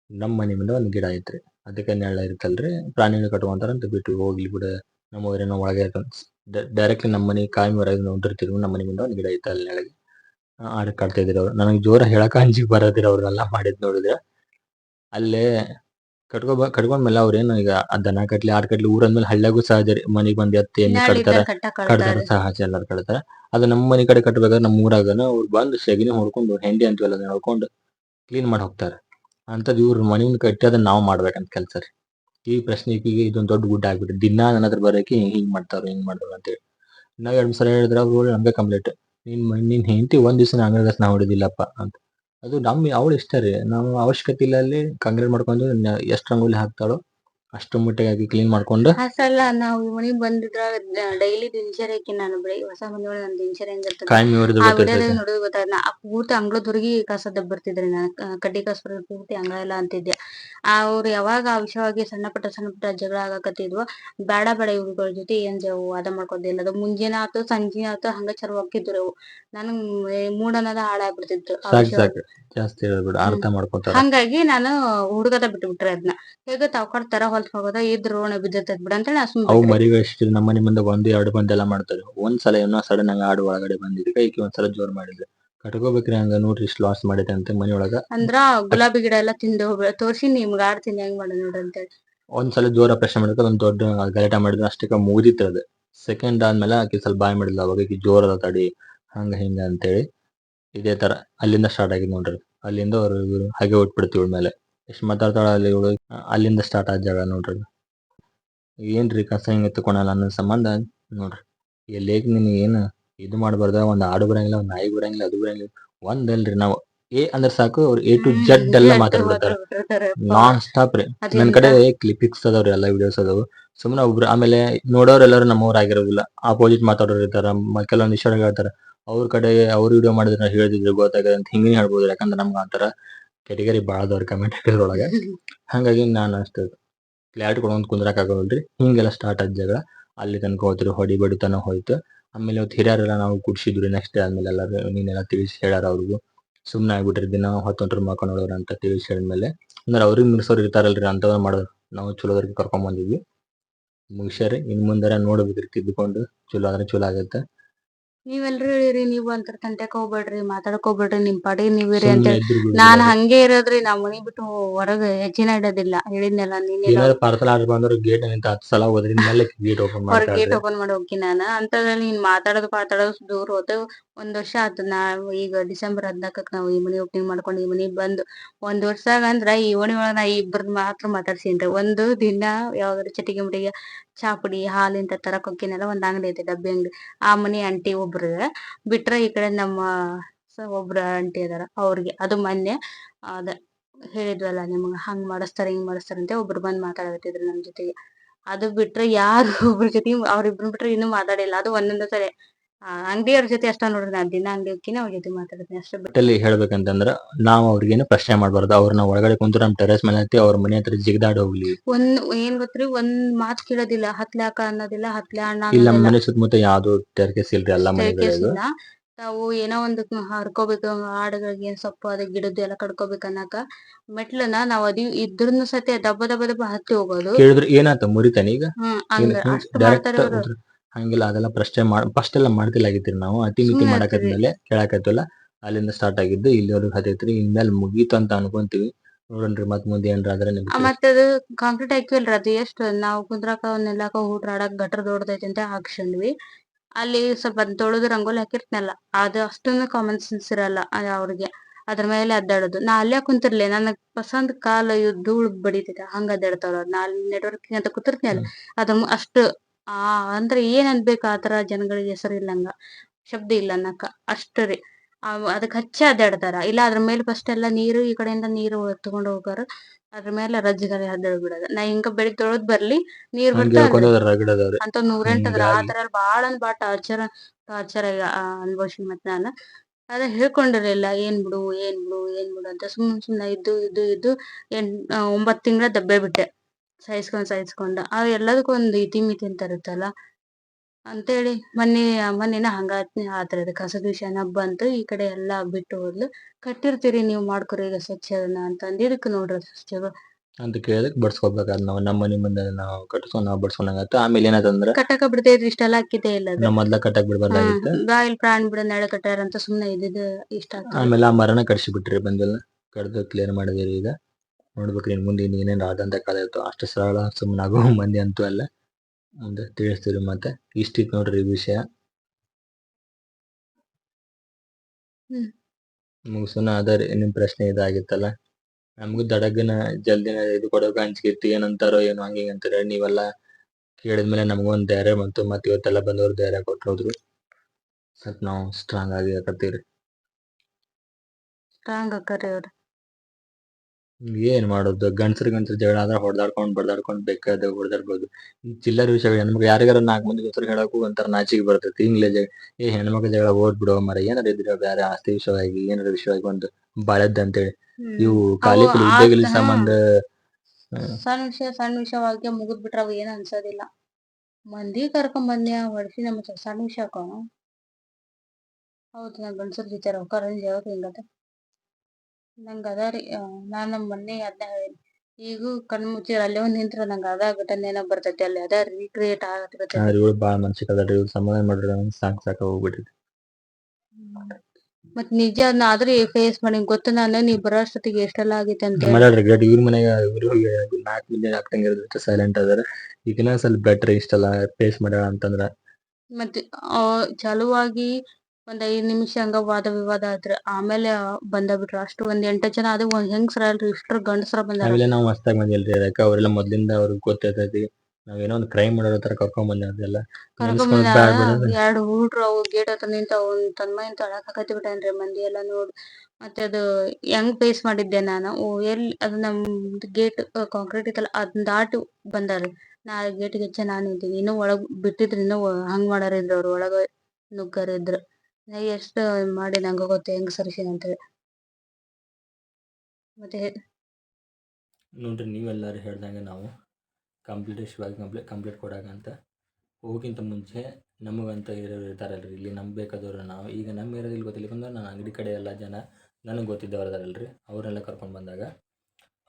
ನಮ್ಮ ಮನೆ ಮುಂದೆ ಒಂದ್ ಗಿಡ ಐತ್ರಿ. ಅದಕ್ಕೆ ನೆಳ ಇರ್ತಲ್ರಿ ಪ್ರಾಣಿಗಳು ಕಟ್ಕೊಂತಾರ ಅಂತ ಬಿಟ್ಟು ಹೋಗ್ಲಿ ಬಿಡ. ನಮ್ಮ ಊರಿನ ಒಳಗೆ ಡೈರೆಕ್ಟ್ಲಿ ನಮ್ಮ ಮನೆ ಕಾಯಿ ಹೊರಗೆ ನೋಡಿರ್ತೀವಿ ನಮ್ಮ ಮನೆ ಮುಂದೆ ಒಂದು ಗಿಡ ಐತೆ ಅಲ್ಲಿ ನೆಳಗೆ. ಆಡ್ ಇದ್ರಿ ಅವ್ರು. ನನಗೆ ಜೋರ ಹೇಳಕ ಅಂಜಿಕ್ ಬರೋದಿರ ಅವ್ರನ್ನೆಲ್ಲ ಮಾಡಿದ್ ನೋಡಿದ್ರೆ. ಅಲ್ಲೇ ಕಟ್ಕೊ ಕಟ್ಕೊಂಡ್ಮೇಲೆ ಅವ್ರೇನು ಈಗ ಆ ದನ ಕಟ್ಲಿ ಆಡ್ ಕಟ್ಲಿ ಊರಂದ್ಮೇಲೆ ಹಳ್ಳ್ಯಾಗೂ ಸಹಜ ರೀ. ಮನಿಗ್ ಬಂದ್ ಎತ್ತಿ ಎಮ್ಮಿ ಕಟ್ತಾರ ಕಟ್ತಾರ ಸಹಜ ಎಲ್ಲಾರು ಕಟ್ತಾರ. ಅದು ನಮ್ಮ ಮನೆ ಕಡೆ ಕಟ್ಬೇಕಾದ್ರೆ ನಮ್ಮ ಊರಾಗನ ಅವ್ರು ಬಂದು ಸೆಗಣಿ ಹೊಡ್ಕೊಂಡು ಹೆಂಡಿ ಅಂತೀವಲ್ಲ ಅದನ್ನ ಹೊಡ್ಕೊಂಡು ಕ್ಲೀನ್ ಮಾಡಿ ಹೋಗ್ತಾರ. ಅಂತದ್ ಇವ್ರ ಮನಿ ಕಟ್ಟಿ ಅದನ್ನ ನಾವ್ ಮಾಡ್ಬೇಕಂತ ಕೆಲ್ಸ ರೀ. ಈ ಪ್ರಶ್ನೆ ಈಕಿಗೆ ಇದೊಂದ್ ದೊಡ್ಡ ಗುಡ್ಡ ಆಗ್ಬಿಟ್ಟು. ದಿನಾ ನನ್ನ ಹತ್ರ ಬರೋಕೆ ಹಿಂಗ್ ಮಾಡ್ತಾರ ಹಿಂಗ್ ಮಾಡ್ತಾರ ಅಂತೇಳಿ. ನಾವ್ ಎರಡ್ ಸಲ ಹೇಳಿದ್ರೆ ಅವ್ರು ನಮ್ಗೆ ಕಂಪ್ಲೇಂಟ್. ನಿನ್ ಮ- ನಿನ್ ಹೆಂಡತಿ ಒಂದ್ ದಿವಸ ಅಂಗಳ ನಾ ಹೊಡಿದಿಲ್ಲಪ್ಪ ಅಂತ. ಅದು ನಮ್ಮ ಅವಳ ಇಷ್ಟ ರೀ. ನಾವು ಅವಶ್ಯಕತೆ ಇಲ್ಲ ಅಲ್ಲಿ ಕಂಗ್ರೇಟ್ ಮಾಡ್ಕೊಂಡು ಎಷ್ಟ್ ರಂಗೋಲಿ ಹಾಕ್ತಾಳೋ ಅಷ್ಟು ಮಟ್ಟಿಗೆ ಕ್ಲೀನ್ ಮಾಡ್ಕೊಂಡು ಅಸಲ್ಲ ನಾವು ಮನಿಗ್ ಬಂದಿದ್ರ ಡೈಲಿ ದಿನಚರ್ಯಕ್ಕೆ ನಾನು ಬಿಡಿ ಹೊಸ ಮನಿ ಒಳಗ ನನ್ ದಿನಚರ್ಯ ಹೆಂಗಿರ್ತದೆ ಕಾಯಂ ಇವ್ರದ್ದು ಆ ವಿಡಿಯೋದಾಗ ನೋಡಿದ್ರೆ ಗೊತ್ತಾಗ ನಾ ಪೂರ್ತಿ ಅಂಗಳದವರೆಗೆ ಕಸ ಬರ್ತಿದ್ರೆ ನಾನು. ಕಡ್ಡಿ ಕಸ ಪೂರ್ತಿ ಅಂಗಳ ಎಲ್ಲ ಅಂತಿದ್ದೆ. ಅವ್ರು ಯಾವಾಗ ಆ ವಿಷಯವಾಗಿ ಸಣ್ಣ ಪುಟ್ಟ ಸಣ್ಣ ಪುಟ್ಟ ಜಗಳ ಆಗಕತ್ತಿದ್ವು ಬೇಡ ಬೇಡ ಇವ್ರುಗಳ ಜೊತೆ ಏನ್ ವಾದ ಮಾಡ್ಕೋದಿಲ್ಲ ಅದು ಮುಂಜಾನೆ ಆತು ಸಂಜೆ ಆತು ಹಂಗ ಚರ್ವ ಹಾಕಿದ್ರು ಅವು. ನನಗ್ ಮೂಡ್ ಅನ್ನೋದ ಹಾಳಾಗ್ಬಿಡ್ತಿತ್ತು ಜಾಸ್ತಿ ಹೇಳ್ಬೇಡ ಅರ್ಥ ಮಾಡ್ಕೊತಾರ. ಹಂಗಾಗಿ ನಾನು ಹುಡುಗದ ಬಿಟ್ಬಿಟ್ರೆ ಅದನ್ನ ಹೇಗ ತಾವ್ ತರ ಹೊಲ್ಸ್ ಹೋಗೋದ ಓಣೆ ಬಿದ್ದಿರ್ತೈತ್ ಬಿಡ ಅಂತ ಹೇಳಿ ಅವು ಸುಮ್ಮನೆ ಮರಿಗಳು ಎಷ್ಟು ನಮ್ಮ ಮನೆ ಮುಂದೆ ಒಂದು ಎರಡು ಬಂದೆಲ್ಲ ಮಾಡ್ತಾರೆ. ಒಂದ್ಸಲ ಏನೋ ಸಡನ್ ಆಗಿ ಆಡು ಒಳಗಡೆ ಬಂದಿದ್ದಕ್ಕೆ ಈಕಿ ಒಂದ್ಸಲ ಜೋರ್ ಮಾಡಿದ್ರು ಕಟ್ಕೋಬೇಕ್ರಿ ಹಂಗ ನೋಡ್ರಿ ಇಷ್ಟು ಲಾಸ್ ಮಾಡಿದೆ ಅಂತ ಮನಿ ಒಳಗ. ಅಂದ್ರ ಗುಲಾಬಿ ಗಿಡ ಎಲ್ಲಾ ತಿಂದು ಹೋಗ್ಬಿಡ ತೋರ್ಸಿ ನಿಮ್ಗ ಆಡ್ತೀನಿ ಹೆಂಗ್ ಮಾಡ ನೋಡ್ರಿ ಅಂತೇಳಿ. ಒಂದ್ಸಲ ಜೋರ ಪ್ರಶ್ನೆ ಮಾಡಿದ್ರೆ ಒಂದ್ ದೊಡ್ಡ ಗಲಾಟೆ ಮಾಡಿದ್ರೆ ಅಷ್ಟಕ್ಕೆ ಮುಗಿದಿತ್ತು ಅದು. ಸೆಕೆಂಡ್ ಆದ್ಮೇಲೆ ಆಕಿ ಸ್ವಲ್ಪ ಬಾಯ್ ಮಾಡಿದ್ಲ ಅವಾಗ ಈಕಿ ಜೋರದ ಅದ ತಡಿ ಹಂಗ ಹಿಂಗ ಅಂತೇಳಿ. ಇದೇ ತರ ಅಲ್ಲಿಂದ ಸ್ಟಾರ್ಟ್ ಆಗಿದ್ ನೋಡ್ರಿ. ಅಲ್ಲಿಂದ ಅವ್ರು ಇವ್ರು ಹಾಗೆ ಹೊಟ್ಬಿಡ್ತಿ ಇವಳ ಮೇಲೆ. ಎಷ್ಟ್ ಮಾತಾಡ್ತಾಳ ಅಲ್ಲಿ ಇವಳು ಅಲ್ಲಿಂದ ಸ್ಟಾರ್ಟ್ ಆದ ಜಾಗ ನೋಡ್ರಿ. ಏನ್ರಿ ಕಸ ಹಿಂಗ ಎತ್ಕೊಳಲ್ಲ ಅನ್ನೋ ಸಂಬಂಧ? ನೋಡ್ರಿ. ಎಲ್ಲಿಗ್ ನೀನ್ ಏನ್ ಇದು ಮಾಡಬಾರ್ದ? ಒಂದ್ ಆಡು ಬರಂಗಿಲ್ಲ ಒಂದ್ ನಾಯಿ ಬರಂಗಿಲ್ಲ ಅದು ಬರಂಗಿಲ್ಲ. ಒಂದಲ್ರಿ ನಾವು. ಎ ಅಂದ್ರೆ ಸಾಕು ಅವ್ರು ಎ ಟು ಜಡ್ ಎಲ್ಲ ಮಾತಾಡ್ಬಿಡ್ತಾರೆ. ನಾನ್ ಸ್ಟಾಪ್ ರೀ. ನನ್ ಕಡೆ ಕ್ಲಿಪಿಕ್ಸ್ ಅದಾವ್ರಿ ಎಲ್ಲಾ ವಿಡಿಯೋಸ್ ಅದಾವು. ಸುಮ್ನೆ ಒಬ್ರು ಆಮೇಲೆ ನೋಡೋರೆಲ್ಲರೂ ನಮ್ಮವ್ರು ಆಗಿರೋದಿಲ್ಲ. ಆಪೋಸಿಟ್ ಮಾತಾಡೋರು ಇರ್ತಾರ ಕೆಲವೊಂದು ಕೆಲವೊಂದ್ ಹೇಳ್ತಾರೆ. ಅವ್ರ ಕಡೆ ಅವ್ರ ವಿಡಿಯೋ ಮಾಡಿದ್ರೆ ಹೇಳಿದ್ರೆ ಗೊತ್ತಾಗದ ಅಂತ ಹಿಂಗೆ ಹೇಳ್ಬೋದು ಯಾಕಂದ್ರೆ ನಮ್ಗೆ ಆತರ ಕೆಟಗರಿ ಭಾಳ ಅದಾವ್ರಿ ಕಮೆಂಟ್ ಹಾಕಿದ್ರೊಳಗೆ. ಹಂಗಾಗಿ ನಾನು ಅಷ್ಟು ಕ್ಲಾರಿಟಿ ಕೊಡೋದು ಕುಂದ್ರಕ್ ಆಗೋಲ್ರಿ ಹಿಂಗೆಲ್ಲ ಸ್ಟಾರ್ಟ್ ಆದ ಜಾಗ ಅಲ್ಲಿ ತನಕ ಹೋದ್ರಿ ಹೊಡಿ ಬಡಿತನ ಹೋಯ್ತು. ಆಮೇಲೆ ಅವತ್ತು ಹಿರಿಯರೆಲ್ಲ ನಾವು ಕುಡಿಸಿದ್ರು ನೆಕ್ಸ್ಟ್ ಡೇ ಆದ್ಮೇಲೆ ಎಲ್ಲರೂ ನೀನೆಲ್ಲ ತಿಳಿಸಿ ಹೇಳ್ಯಾರ ಅವ್ರಿಗೂ. ಸುಮ್ಮನೆ ಆಗ್ಬಿಟ್ರಿ, ದಿನ ಹೊತ್ತೊಂಟ್ರ ನೋಡೋರು ಅಂತ ತಿಳಿಸಿ ಹೇಳಿದ್ಮೇಲೆ. ಅಂದ್ರೆ ಅವ್ರಿಗೆ ಮಿರ್ಸೋರು ಇರ್ತಾರಲ್ರಿ ಅಂತವ್ರು ಮಾಡೋದು ನಾವು ಚಲೋದ್ರಿಗೆ ಕರ್ಕೊಂಡ್ ಬಂದಿದ್ವಿ ಮುಗಿಸ್ಯಾರಿ, ಇನ್ ಮುಂದೆ ನೋಡ್ಬೇಕ್ರಿ ತಿದ್ದುಕೊಂಡು. ಚಲೋ ಆದ್ರೆ ಚಲೋ ಆಗತ್ತೆ. ನೀವೆಲ್ರೂ ಹೇಳಿರಿ ನೀವು ಅಂತರ್ ತಂಟೆಕ್ ಹೋಗ್ಬೇಡ್ರಿ ಮಾತಾಡಕ್ ಹೋಗ್ಬೇಡ್ರಿ ನಿಮ್ ಪಾಡಿಗೆ ನೀವ್ ಇರಿ ಅಂತ ಸುಮ್ನೆ ಇದ್ರು ಬಿಡು. ನಾನ್ ಹಂಗೆ ಇರೋದ್ರಿ ನಾವ್ ಮನಿ ಬಿಟ್ಟು ಹೊರಗ ಹೆಜ್ಜೆನ ಇಡೋದಿಲ್ಲ. ಹೇಳಿದ್ನಲ್ಲ ನೀನ್ ಏನಾದ್ರು ಪಾರ್ಸಲ್ ಆರ್ಡರ್ ಬಂದ್ರೆ ಗೇಟ್ ನಿಂತ ಹತ್ತು ಸಲ ಹೋದ್ರಿ ಮೇಲೆ ಗೇಟ್ ಓಪನ್ ಹೊರಗ್ ಮಾಡ್ತಾರೆ ಗೇಟ್ ಓಪನ್ ಮಾಡಿ ಹೋಗಿ ನಾನು. ಅಂತದ್ರಲ್ಲಿ ನೀನ್ ಮಾತಾಡೋದು ಮಾತಾಡೋದು ದೂರ ಹೋತು. ಒಂದ್ ವರ್ಷ ಆತು ನಾ ಈಗ ಡಿಸೆಂಬರ್ ಹದ್ನಾಲ್ಕಕ್ ನಾವು ಈ ಮನಿ ಓಪನಿಂಗ್ ಮಾಡ್ಕೊಂಡು ಈ ಮನಿಗ್ ಬಂದು ಒಂದ್ ವರ್ಷದಾಗ ಅಂದ್ರ ಈ ಓಣಿ ಒಳಗ ನಾ ಇಬ್ಬರದ್ ಮಾತ್ರ ಮಾತಾಡ್ಸೀನ್ರಿ ಒಂದು ದಿನ ಯಾವಾಗ ಚಟಿಗೆ ಮುಟಿಗೆ ಚಾ ಪುಡಿ ಹಾಲು ಇಂತ ತರಕ್ ಹೊಕ್ಕಿನೆಲ್ಲ ಒಂದ್ ಅಂಗಡಿ ಐತಿ ಡಬ್ಬಿ ಅಂಗಡಿ. ಆ ಮನಿ ಆಂಟಿ ಒಬ್ರು ಬಿಟ್ರ ಈ ಕಡೆ ನಮ್ಮ ಒಬ್ರ ಆಂಟಿ ಅದಾರ, ಅವ್ರಿಗೆ ಅದು ಮೊನ್ನೆ ಅದ ಹೇಳಿದ್ವಲ್ಲ ನಿಮ್ಗ ಹಂಗ್ ಮಾಡಿಸ್ತಾರ, ಹಿಂಗ್ ಮಾಡಿಸ್ತಾರ ಅಂತ ಒಬ್ರು ಬಂದ್ ಮಾತಾಡಕತ್ತಿದ್ರು ನಮ್ ಜೊತೆಗೆ. ಅದು ಬಿಟ್ರೆ ಯಾರು ಒಬ್ರ ಜೊತೆ ಅವ್ರಿಬ್ರು ಬಿಟ್ರೆ ಇನ್ನೂ ಮಾತಾಡಿಲ್ಲ, ಅದು ಒಂದೊಂದ್ ಸರಿ. ಅಂಗಡಿಯವ್ರ ಜೊತೆ ಅಷ್ಟ ನೋಡ್ರಿ ನಾನ್ ದಿನ ಅಂಗಡಿ ಹೋಗ್ತೀನಿ ಅವ್ರ ಜೊತೆ ಮಾತಾಡ್ತೀನಿ ಅಷ್ಟೇ ಒಟ್ಟಲ್ಲಿ ಹೇಳ್ಬೇಕಂತಂದ್ರ ನಾವ್ ಅವ್ರಿಗೇನು ಪ್ರಶ್ನೆ ಮಾಡ್ಬಾರ್ದು ಅವ್ರನ್ನ ಒಳಗಡೆ ಕುಂತು ನಮ್ ಟೆರೆಸ್ ಮೇಲೆ ಹತ್ತಿ ಅವ್ರ ಮನೆ ಹತ್ರ ಜಿಗ್ದಾಡ್ ಹೋಗ್ಲಿ. ಒಂದ್ ಏನ್ ಗೊತ್ತ್ರಿ ಒಂದ್ ಮಾತ್ ಕೇಳೋದಿಲ್ಲ ಹತ್ಲಾಕ ಅನ್ನೋದಿಲ್ಲ ಹತ್ಲ್ಯಾ ಅಣ್ಣ ಇಲ್ಲ ನಮ್ಮ ಮನೆ ಸುತ್ತಮುತ್ತ ಯಾವ್ದು ಟೆರ್ಕೆಸ್ ಇಲ್ರಿ ಎಲ್ಲಾ ಮನೆಗಳಿಗೂ. ತಾವು ಏನೋ ಒಂದು ಹರ್ಕೋಬೇಕು ಆಡುಗಳಿಗೆ ಏನ್ ಸೊಪ್ಪು ಅದ ಗಿಡದ್ದು ಎಲ್ಲ ಕಡ್ಕೋಬೇಕು ಅನ್ನಕ ಮೆಟ್ಲನ್ನ ನಾವ್ ಅದಿ ಇದ್ರನ್ನು ಸತೆ ದಬ್ಬ ದಬ್ಬ ದಬ್ಬ ಹತ್ತಿ ಹೋಗೋದು. ಕೇಳಿದ್ರೆ ಏನಾತ ಮುರಿತಾನೆ ಈಗ? ಹ್ಮ್ ಹಂಗ ಅಷ್ಟ್ ಮಾಡ್ತಾರೆ ಡೈರೆಕ್ಟ್ ಅವ್ರು ಹಂಗಿಲ್ಲ ಅದೆಲ್ಲ ಪ್ರಶ್ನೆ ಮಾಡ್ ಫಸ್ಟ್ ಎಲ್ಲ ಮಾಡ್ತಿಲ್ಲಾಗಿತ್ರಿ ನಾವು. ಅತಿ ಮಿತಿ ಮಾಡಾಕದ್ಮೇಲೆ ಕೇಳಾಕತ್ತಿಲ್ಲ ಅಲ್ಲಿಂದ ಸ್ಟಾರ್ಟ್ ಆಗಿದ್ದು ಇಲ್ಲಿವರೆಗೂ ಹತ್ತೈತ್ರಿ. ಇನ್ಮೇಲೆ ಮುಗೀತು ಅಂತ ಅನ್ಕೊಂತೀವಿ. ನೋಡೋಣ್ರಿ ಮತ್ ಮುಂದೆ ಏನ್ರ ಆದ್ರೆ ನಿಮ್ಗೆ ಮತ್ತ್ ಅದು ಕಾಂಕ್ರೀಟ್ ಹಾಕಿವಲ್ರಿ ಅದು ಎಷ್ಟು? ನಾವು ಕುಂದ್ರಾಕ ನೆಲ್ಲಾಕ ಊಟ ಆಡಕ್ ಗಟ್ರ ದೊಡ್ಡದೈತಿ ಅಂತ ಹಾಕ್ಸಂದ್ವಿ ಅಲ್ಲಿ ಸ್ವಲ್ಪ ತೊಳೆದು ರಂಗೋಲಿ ಹಾಕಿರ್ತನಲ್ಲ ಅದು ಅಷ್ಟೊಂದು ಕಾಮನ್ ಸೆನ್ಸ್ ಇರಲ್ಲ ಅದ್ ಅವ್ರಿಗೆ. ಅದ್ರ ಮೇಲೆ ಅದ್ದಾಡೋದು. ನಾ ಅಲ್ಲೇ ಕುಂತಿರ್ಲಿ ನನಗ್ ಪಸಂದ್ ಕಾಲ ಧೂಳ್ ಬಡಿತೈತೆ ಹಂಗ ಅದ್ದಾಡ್ತಾವ್ರ ನಾ ಅಲ್ಲಿ ನೆಟ್ವರ್ಕ್ ಅಂತ ಕೂತಿರ್ತೀನಲ್ಲ ಅದ್ರ ಮು- ಅಷ್ಟು ಆ ಅಂದ್ರೆ ಏನ್ ಅನ್ಬೇಕು ಆತರ ಜನಗಳಿಗೆ ಹೆಸರು ಇಲ್ಲಂಗ? ಶಬ್ದ ಇಲ್ಲ ಅನ್ನಕ ಅಷ್ಟ ರೀ. ಅದಕ್ಕೆ ಹಚ್ಚಿ ಅದಾಡ್ತಾರ ಇಲ್ಲ ಅದ್ರ ಮೇಲೆ ಫಸ್ಟ್ ಎಲ್ಲಾ ನೀರು ಈ ಕಡೆಯಿಂದ ನೀರು ತಗೊಂಡ್ ಹೋಗಾರ ಅದ್ರ ಮೇಲೆ ರಜ್ಜುಗಾಲಿ ಹದ್ದಾಡ್ ಬಿಡೋದ ನಾ ಹಿಂಗ ಬೆಳಿಗ್ಗೆ ತೊಳದ್ ಬರ್ಲಿ ನೀರ್ ಅಂತ ನೂರೆಂಟ್ ಅದ್ರ ಹಿಂಗಾಗಿ- ಆತರ ಬಾಳ ಅಂದ್ ಬಾಳ ಟಾರ್ಚರ್ ಟಾರ್ಚರ್ ಅನ್ಭವಿಸಿ ಮತ್ ನಾನ. ಅದ ಹೇಳ್ಕೊಂಡಿರ್ಲಿಲ್ಲ ಏನ್ ಬಿಡು ಏನ್ ಬಿಡು ಏನ್ ಬಿಡು ಅಂತ ಸುಮ್ ಸುಮ್ನೆ ಇದ್ದು ಇದ್ದು ಇದ್ದು ಎಂಟ್ ಒಂಬತ್ ತಿಂಗಳ ದಬ್ಬೆ ಬಿಟ್ಟೆ. ಸಹಿಸ್ಕೊಂಡ್ ಸಹಿಸ್ಕೊಂಡ ಅವ್ ಎಲ್ಲದಕ್ಕೂ ಒಂದ್ ಇತಿ ಮಿತಿ ಅಂತ ಇರುತ್ತಲ್ಲ. ಅಂತೇಳಿ ಮೊನ್ನೆ ಮೊನ್ನೆನ ಹಂಗ ಆತರದ ಅದ ಕಸದ ವಿಷಯನ ಬಂತು ಈ ಕಡೆ ಎಲ್ಲಾ ಬಿಟ್ಟು ಹೋದ್ಲು. ಕಟ್ಟಿರ್ತೀರಿ ನೀವ್ ಮಾಡ್ಕೊರಿ ಈಗ ಸ್ವಚ್ಛ ಅದನ್ನ ಅಂತ ಅಂದಿದ್ದಕ್ ನೋಡ್ರಿ ಸ್ವಚ್ಛಗ ಅಂತ ಕೇಳಿದಕ್ ಬಡ್ಸ್ಕೊಬೇಕಾದ್ ನಾವು. ನಮ್ಮ ಮನೆ ಮುಂದೆ ನಾವು ಕಟ್ಸ್ಕೊಂಡ್ ನಾವು ಬಡ್ಸ್ಕೊಂಡಂಗಾತ ಆಮೇಲೆ ಏನಾಯ್ತಂದ್ರ ಕಟ್ಟಕ ಬಿಡ್ತೈತ್ರಿ ಇಷ್ಟೆಲ್ಲ ಹಾಕಿದ್ದೆ ಇಲ್ಲ ಅದು. ನಾವ್ ಮೊದ್ಲ ಕಟ್ಟಕ್ ಬಿಡ್ಬಾರ್ದಾಗಿತ್ತ. ಬಾಯಿಲ್ ಪ್ರಾಣಿ ಬಿಡ ನೆಳ ಕಟ್ಟಾರ ಅಂತ ಸುಮ್ನೆ ಇದ್ದಿದ್ದು ಇಷ್ಟ ಆಗ್ತದೆ ಆಮೇಲೆ ಆ ಮರನ ಕಡ್ಸಿ ಬಿಟ್ರಿ ಬಂದಿಲ್ಲ. ಕಡ್ದು ಕ್ಲಿಯರ್ ಮಾಡಿದಿರಿ ಈಗ. ನೋಡ್ಬೇಕ್ರಿ ಇನ್ ಮುಂದೆ ಇನ್ ಏನೇನ್ ಆದಂತ ಕಾಲ ಇತ್ತು ಅಷ್ಟು ಸರಳ ಸುಮ್ಮನಾಗೋ ಮಂದಿ ಅಂತೂ ಅಲ್ಲ. ಅಂತ ತಿಳಿಸ್ತೀರಿ ಮತ್ತೆ. ಇಷ್ಟಿತ್ ನೋಡ್ರಿ ಈ ವಿಷಯ. ಮುಗಿಸೋಣ. ಅದರಿ ನಿಮ್ ಪ್ರಶ್ನೆ ಇದಾಗಿತ್ತಲ್ಲ. ನಮಗೂ ದಡಗನ ಜಲ್ದಿನ ಇದು ಕೊಡೋಕೆ ಅಂಜಿಕೆ ಏನಂತಾರೋ ಏನೋ ಹಂಗೆ ಅಂತಾರೆ. ನೀವೆಲ್ಲ ಕೇಳಿದ್ಮೇಲೆ ನಮಗೊಂದು ಧೈರ್ಯ ಬಂತು. ಮತ್ತೆ ಇವತ್ತೆಲ್ಲ ಬಂದವರು ಧೈರ್ಯ ಕೊಟ್ಟು ಹೋದ್ರು ಸ್ವಲ್ಪ ನಾವು ಸ್ಟ್ರಾಂಗ್ ಆಗಿ ಹಾಕತ್ತೀರಿ. ಸ್ಟ್ರಾಂಗ್ ಅಕ್ಕರಿ ಅವ್ರು. ಏನ್ ಮಾಡೋದು? ಗಂಡಸರು ಗಂಡಸರು ಜಗಳ ಆದ್ರೆ ಹೊಡೆದಾಡ್ಕೊಂಡು ಬಡ್ದಾಡ್ಕೊಂಡು ಬೇಕಾದ ಹೊಡೆದಾಡ್ಬೋದು. ಚಿಲ್ಲರ್ ವಿಷಯ ಹೆಣ್ಮಕ್ಳು ಯಾರಿಗಾರ ನಾಲ್ಕು ಮಂದಿ ಹೆಸರು ಹೇಳಕ್ಕೂ ಒಂಥರ ನಾಚಿಗೆ ಬರ್ತೈತಿ. ಜಗ ಏ ಹೆಣ್ಮಗ ಜಗಳ ಓದ್ಬಿಡೋ ಮರ ಏನಾರ ಇದ್ರ ಬೇರೆ ಆಸ್ತಿ ವಿಷಯವಾಗಿ ಏನಾರ ವಿಷಯವಾಗಿ ಒಂದು ಬಾಳದ್ದ ಅಂತೇಳಿ. ಇವು ಖಾಲಿ ಉದ್ಯೋಗಲಿ ಸಂಬಂಧ ಸಣ್ಣ ವಿಷಯ ಸಣ್ಣ ವಿಷಯವಾಗಿ ಮುಗಿದ್ ಬಿಟ್ರ ಅವ್ ಏನ್ ಅನ್ಸೋದಿಲ್ಲ. ಮಂದಿ ಕರ್ಕೊಂಡ್ ಬಂದ್ಯ ಹೊಡ್ಸಿ ನಮ್ಮ ಸಣ್ಣ ವಿಷಯಕ್ಕ ಹೌದು ನಾ ಗಂಡಸರ್ ಜೊತೆ ಯಾವ್ದು ಹಿಂಗದ? ನಂಗ ಅದ ರೀ. ನಾ ನಾನ್ ನಮ್ಮ ಮೊನ್ನೆ ಅದ್ನ ಹೇಳಿನಿ. ಈಗೂ ಕಣ್ ಮುಚ್ಚಿ ಅಲ್ಲೇ ಒಂದ್ ನಿಂತ್ರ ನಂಗ ಅದ ಘಟನೆ ಏನೋ ಬರ್ತೈತಿ ಅಲ್ಲಿ. ಅದ ರೀಕ್ರಿಯೇಟ್ ಆಗತ್ತಿರ್ತೈತಿ ಆದ್ರೆ ಇವಳು ಭಾಳ ಮನ್ಸಿಗೆ ಅದ ಇವ್ರು ಸಮಾಧಾನ ಮಾಡ್ರಿ ಸಾಕ್ ಸಾಕ ಹೋಗ್ಬಿಟ್ಟಿದೆ. ಮತ್ ನಿಜ ಅದ್ನ ಆದ್ರೆ ಫೇಸ್ ಮಾಡಿ ಗೊತ್ತು ನಾನು ನೀ ಬರೋಷ್ಟೊತ್ತಿಗೆ ಎಷ್ಟೆಲ್ಲ ಆಗೈತೆ ಅಂತ ಹೇಳಿ. ಗಟ್ ಇವ್ರ ಮನೆಗೆ ಇವ್ರು ನಾಲ್ಕು ಮಂದಿ ನಾಲ್ಕು ತಂಗಿರ ಸೈಲೆಂಟ್ ಅದಾರ ಈಗಿನ ಸ್ವಲ್ಪ ಬೆಟ್ರ್ ಇಷ್ಟೆಲ್ಲ ಫೇಸ್ ಮಾಡ್ಯಾಳ ಅಂತಂದ್ರ. ಮತ್ತೆ ಆ ಚಾಲುವಾಗಿ ಒಂದ್ ಐದ್ ನಿಮಿಷ ಹಂಗ ವಾದ ವಿವಾದ ಆದ್ರ ಆಮೇಲೆ ಬಂದ ಬಿಟ್ರ. ಅಷ್ಟು ಒಂದ್ ಎಂಟ ಜನ ಅದು ಒಂದ್ ಹೆಂಗ್ಸ್ರ ಅಲ್ರಿ ಇಷ್ಟ್ರ ಗಂಡಸ್ರ ಬಂದಾರ. ಆಮೇಲೆ ನಾವು ಮಸ್ತಾಗಿ ಮಂದಿ ಅಲ್ರಿ ಅದಕ್ಕ ಅವರೆಲ್ಲ ಮೊದ್ಲಿಂದ ಅವ್ರಿಗೆ ಗೊತ್ತಿರ್ತೈತಿ. ನಾವೇನೋ ಒಂದ್ ಕ್ರೈಮ್ ಮಾಡೋರ ತರ ಕರ್ಕೊಂಡ್ ಬಂದ ಅದೆಲ್ಲ ಕರ್ಕೊಂಡ್ ನೆನ್ಸ್ಕೊಂಡ್ ಬ್ಯಾಡ್ ಬಿಡೋದು. ಎರಡ್ ಹುಡ್ರು ಅವು ಗೇಟ್ ಹತ್ರ ನಿಂತ ಅವ್ನ್ ತನ್ ಮೈನ್ ತೊಳಕ್ ಹಾಕತಿ ಬಿಟ್ಟನ್ರಿ ಮಂದಿ ಎಲ್ಲ ನೋಡಿ. ಮತ್ತೆ ಅದು ಹೆಂಗ್ ಫೇಸ್ ಮಾಡಿದ್ದೆ ನಾನು. ಓ ಎಲ್ ಅದು ನಮ್ ಗೇಟ್ ಕಾಂಕ್ರೀಟ್ ಇತ್ತಲ್ಲ ಅದನ್ನ ದಾಟಿ ಬಂದಾರ. ನಾ ಗೇಟ್ ಗೆಚ್ಚ ನಾನ್ ನಿಂತೀನಿ ಇನ್ನು ಒಳಗ್ ಬಿಟ್ಟಿದ್ರು ಇನ್ನು ಹಂಗ್ ಮಾಡಾರ ಇದ್ರ ಅವ್ರು ಒಳಗ ನುಗ್ಗಾರ ಇದ್ರು. ನಾ ಎಷ್ಟ್ ಮಾಡಿ ನಂಗೂ ಗೊತ್ತು ಹೆಂಗ್ ಸರಿಸಿನ ಅಂತೇಳಿ ಮತ್ತೆ ನೋಡ್ರಿ ನೀವೆಲ್ಲರೂ ಹೇಳ್ದಂಗೆ ನಾವು ಕಂಪ್ಲೀಟ್ ಶಿವಾಗಿ ಕಂಪ್ಲೀಟ್ ಕಂಪ್ಲೀಟ್ ಕೊಡೋಕ್ಕಂತ ಹೋಗಿಂತ ಮುಂಚೆ ನಮಗಂತ ಇರೋರು ಇರ್ತಾರಲ್ರಿ. ಇಲ್ಲಿ ನಮ್ಗೆ ಬೇಕಾದವ್ರು ನಾವು. ಈಗ ನಮ್ಮ ಇಲ್ಲಿ ಗೊತ್ತಿಲ್ಲ ಅಂದ್ರೆ ನಾನು ಅಂಗಡಿ ಕಡೆ ಎಲ್ಲ ಜನ ನನಗೆ ಗೊತ್ತಿದ್ದವ್ರು ಅದಾರಲ್ರಿ. ಅವರೆಲ್ಲ ಕರ್ಕೊಂಡು ಬಂದಾಗ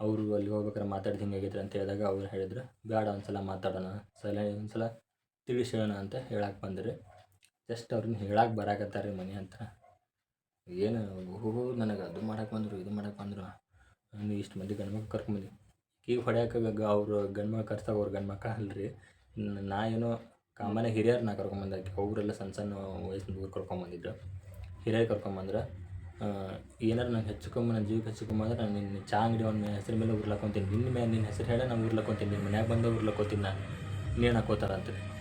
ಅವರು ಅಲ್ಲಿ ಹೋಗ್ಬೇಕಾರೆ ಮಾತಾಡಿ ಹಿಂಗೆ ಆಗೈತ್ರಿ ಅಂತ ಹೇಳಿದಾಗ ಅವ್ರು ಹೇಳಿದ್ರು ಬೇಡ ಒಂದ್ಸಲ ಮಾತಾಡೋಣ. ಸಲ, ಒಂದ್ಸಲ ತಿಳಿಸೋಣ ಅಂತ ಹೇಳಕ್ಕೆ ಬಂದ್ರಿ. ಜಸ್ಟ್ ಅವ್ರನ್ನ ಹೇಳಕ್ಕೆ ಬರಕತ್ತಾರೆ ರೀ ಮನೆ ಹತ್ರ. ಏನು, ಓಹೋ, ನನಗೆ ಅದು ಮಾಡಕ್ಕೆ ಬಂದರು, ಇದು ಮಾಡಕ್ಕೆ ಬಂದರು. ನಾನು ಇಷ್ಟು ಮಂದಿ ಗಂಡು ಮಕ್ಳು ಕರ್ಕೊಂಬಂದು. ಈಗ ಹೊಡ್ಯಾಕ ಅವರು ಗಂಡು ಮಕ್ಳು ಕರ್ಸಾಗ ಅವ್ರು ಗಂಡು ಮಕ್ಳು ಅಲ್ರಿ. ನ- ಏನೋ ಕಾಮನ ನಾ ಕರ್ಕೊಂಬಂದಾಕಿ ಅವರೆಲ್ಲ ಸಣ್ಣ ಸಣ್ಣ ವಯಸ್ಸಿನ ಊರು ಕರ್ಕೊಂಬಂದಿದ್ರು. ಹಿರಿಯರು ಕರ್ಕೊಂಬಂದ್ರೆ ಏನಾರು ನಂಗೆ ಹೆಚ್ಚುಕೊಂಬ ನನ್ನ ಜೀವಕ್ಕೆ ಹೆಚ್ಚುಕೊಂಬಂದ್ರೆ ನಾನು ನಿನ್ನ ಚಾ ಅಂಗಡಿ ಒಂದು ಹೆಸರು ಮೇಲೆ ಉರ್ಲಾಕೊಂತೀನಿ ನಿನ್ನ ಮೇಲೆ ನಿನ್ನ ಹೆಸರು ಹೇಳಿ ನಾನು ಉರ್ಲಾಕೊಂತೀನಿ ನಿನ್ನ ಮನ್ಯಾಗ ಬಂದು ಉರ್ಲಾಕೋತೀನಿ ನಾನು ನೀನು ಹಾಕೋತಾರ ಅಂತ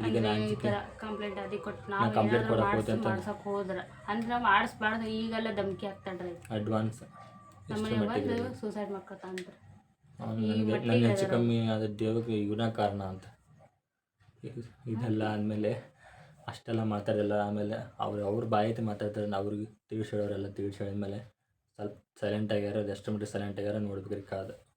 ಈಗ ಅಂದ್ರೆ ನಾನು ಈ ಥರ ಕಂಪ್ಲೇಂಟ್ ಅದಿ ಕೊಟ್ಟು ನಾವು ಕಂಪ್ಲೇಂಟ್ ಕೊಡಕ್ಕೆ ಹೋದೆ ಅಂತ. ಹೋದ್ರ. ಅಂದ್ರೆ ನಾವು ಆಡಿಸ್ಬಾರ್ದು ಈಗೆಲ್ಲ ಧಮಕಿ ಹಾಕ್ತಾಳ್ರಿ. ಅಡ್ವಾನ್ಸ್ ನಮ್ಮ ಎಷ್ಟು ಬಂದು ಸೂಸೈಡ್ ಮಾಡ್ಕೊತಾನ್ರಿ. ನನ್ನ ಹೆಚ್ಚು ಕಮ್ಮಿ ಆದ ದೇವಕ್ಕೆ ಇವನ ಕಾರಣ ಅಂತ. ಇದು- ಇದೆಲ್ಲ ಆದಮೇಲೆ ಅಷ್ಟೆಲ್ಲ ಮಾತಾಡಲ್ಲ ಆಮೇಲೆ ಅವ್ರು ಅವ್ರ ಬಾಯಿತಿ ಮಾತಾಡ್ತಾರೆ. ಅವ್ರಿಗೆ ತಿಳಿಸ್ ಹೇಳೋರೆಲ್ಲ ತಿಳಿಸ್ ಹೇಳಿದ್ಮೇಲೆ ಸ್ವಲ್ಪ ಸೈಲೆಂಟ್ ಆಗ್ಯಾರ ಎಷ್ಟು ಮಟ್ಟಿಗೆ ಸೈಲೆಂಟ್ ಆಗ್ಯಾರ ನೋಡ್ಬೇಕ್ರಿ ಕಾದು.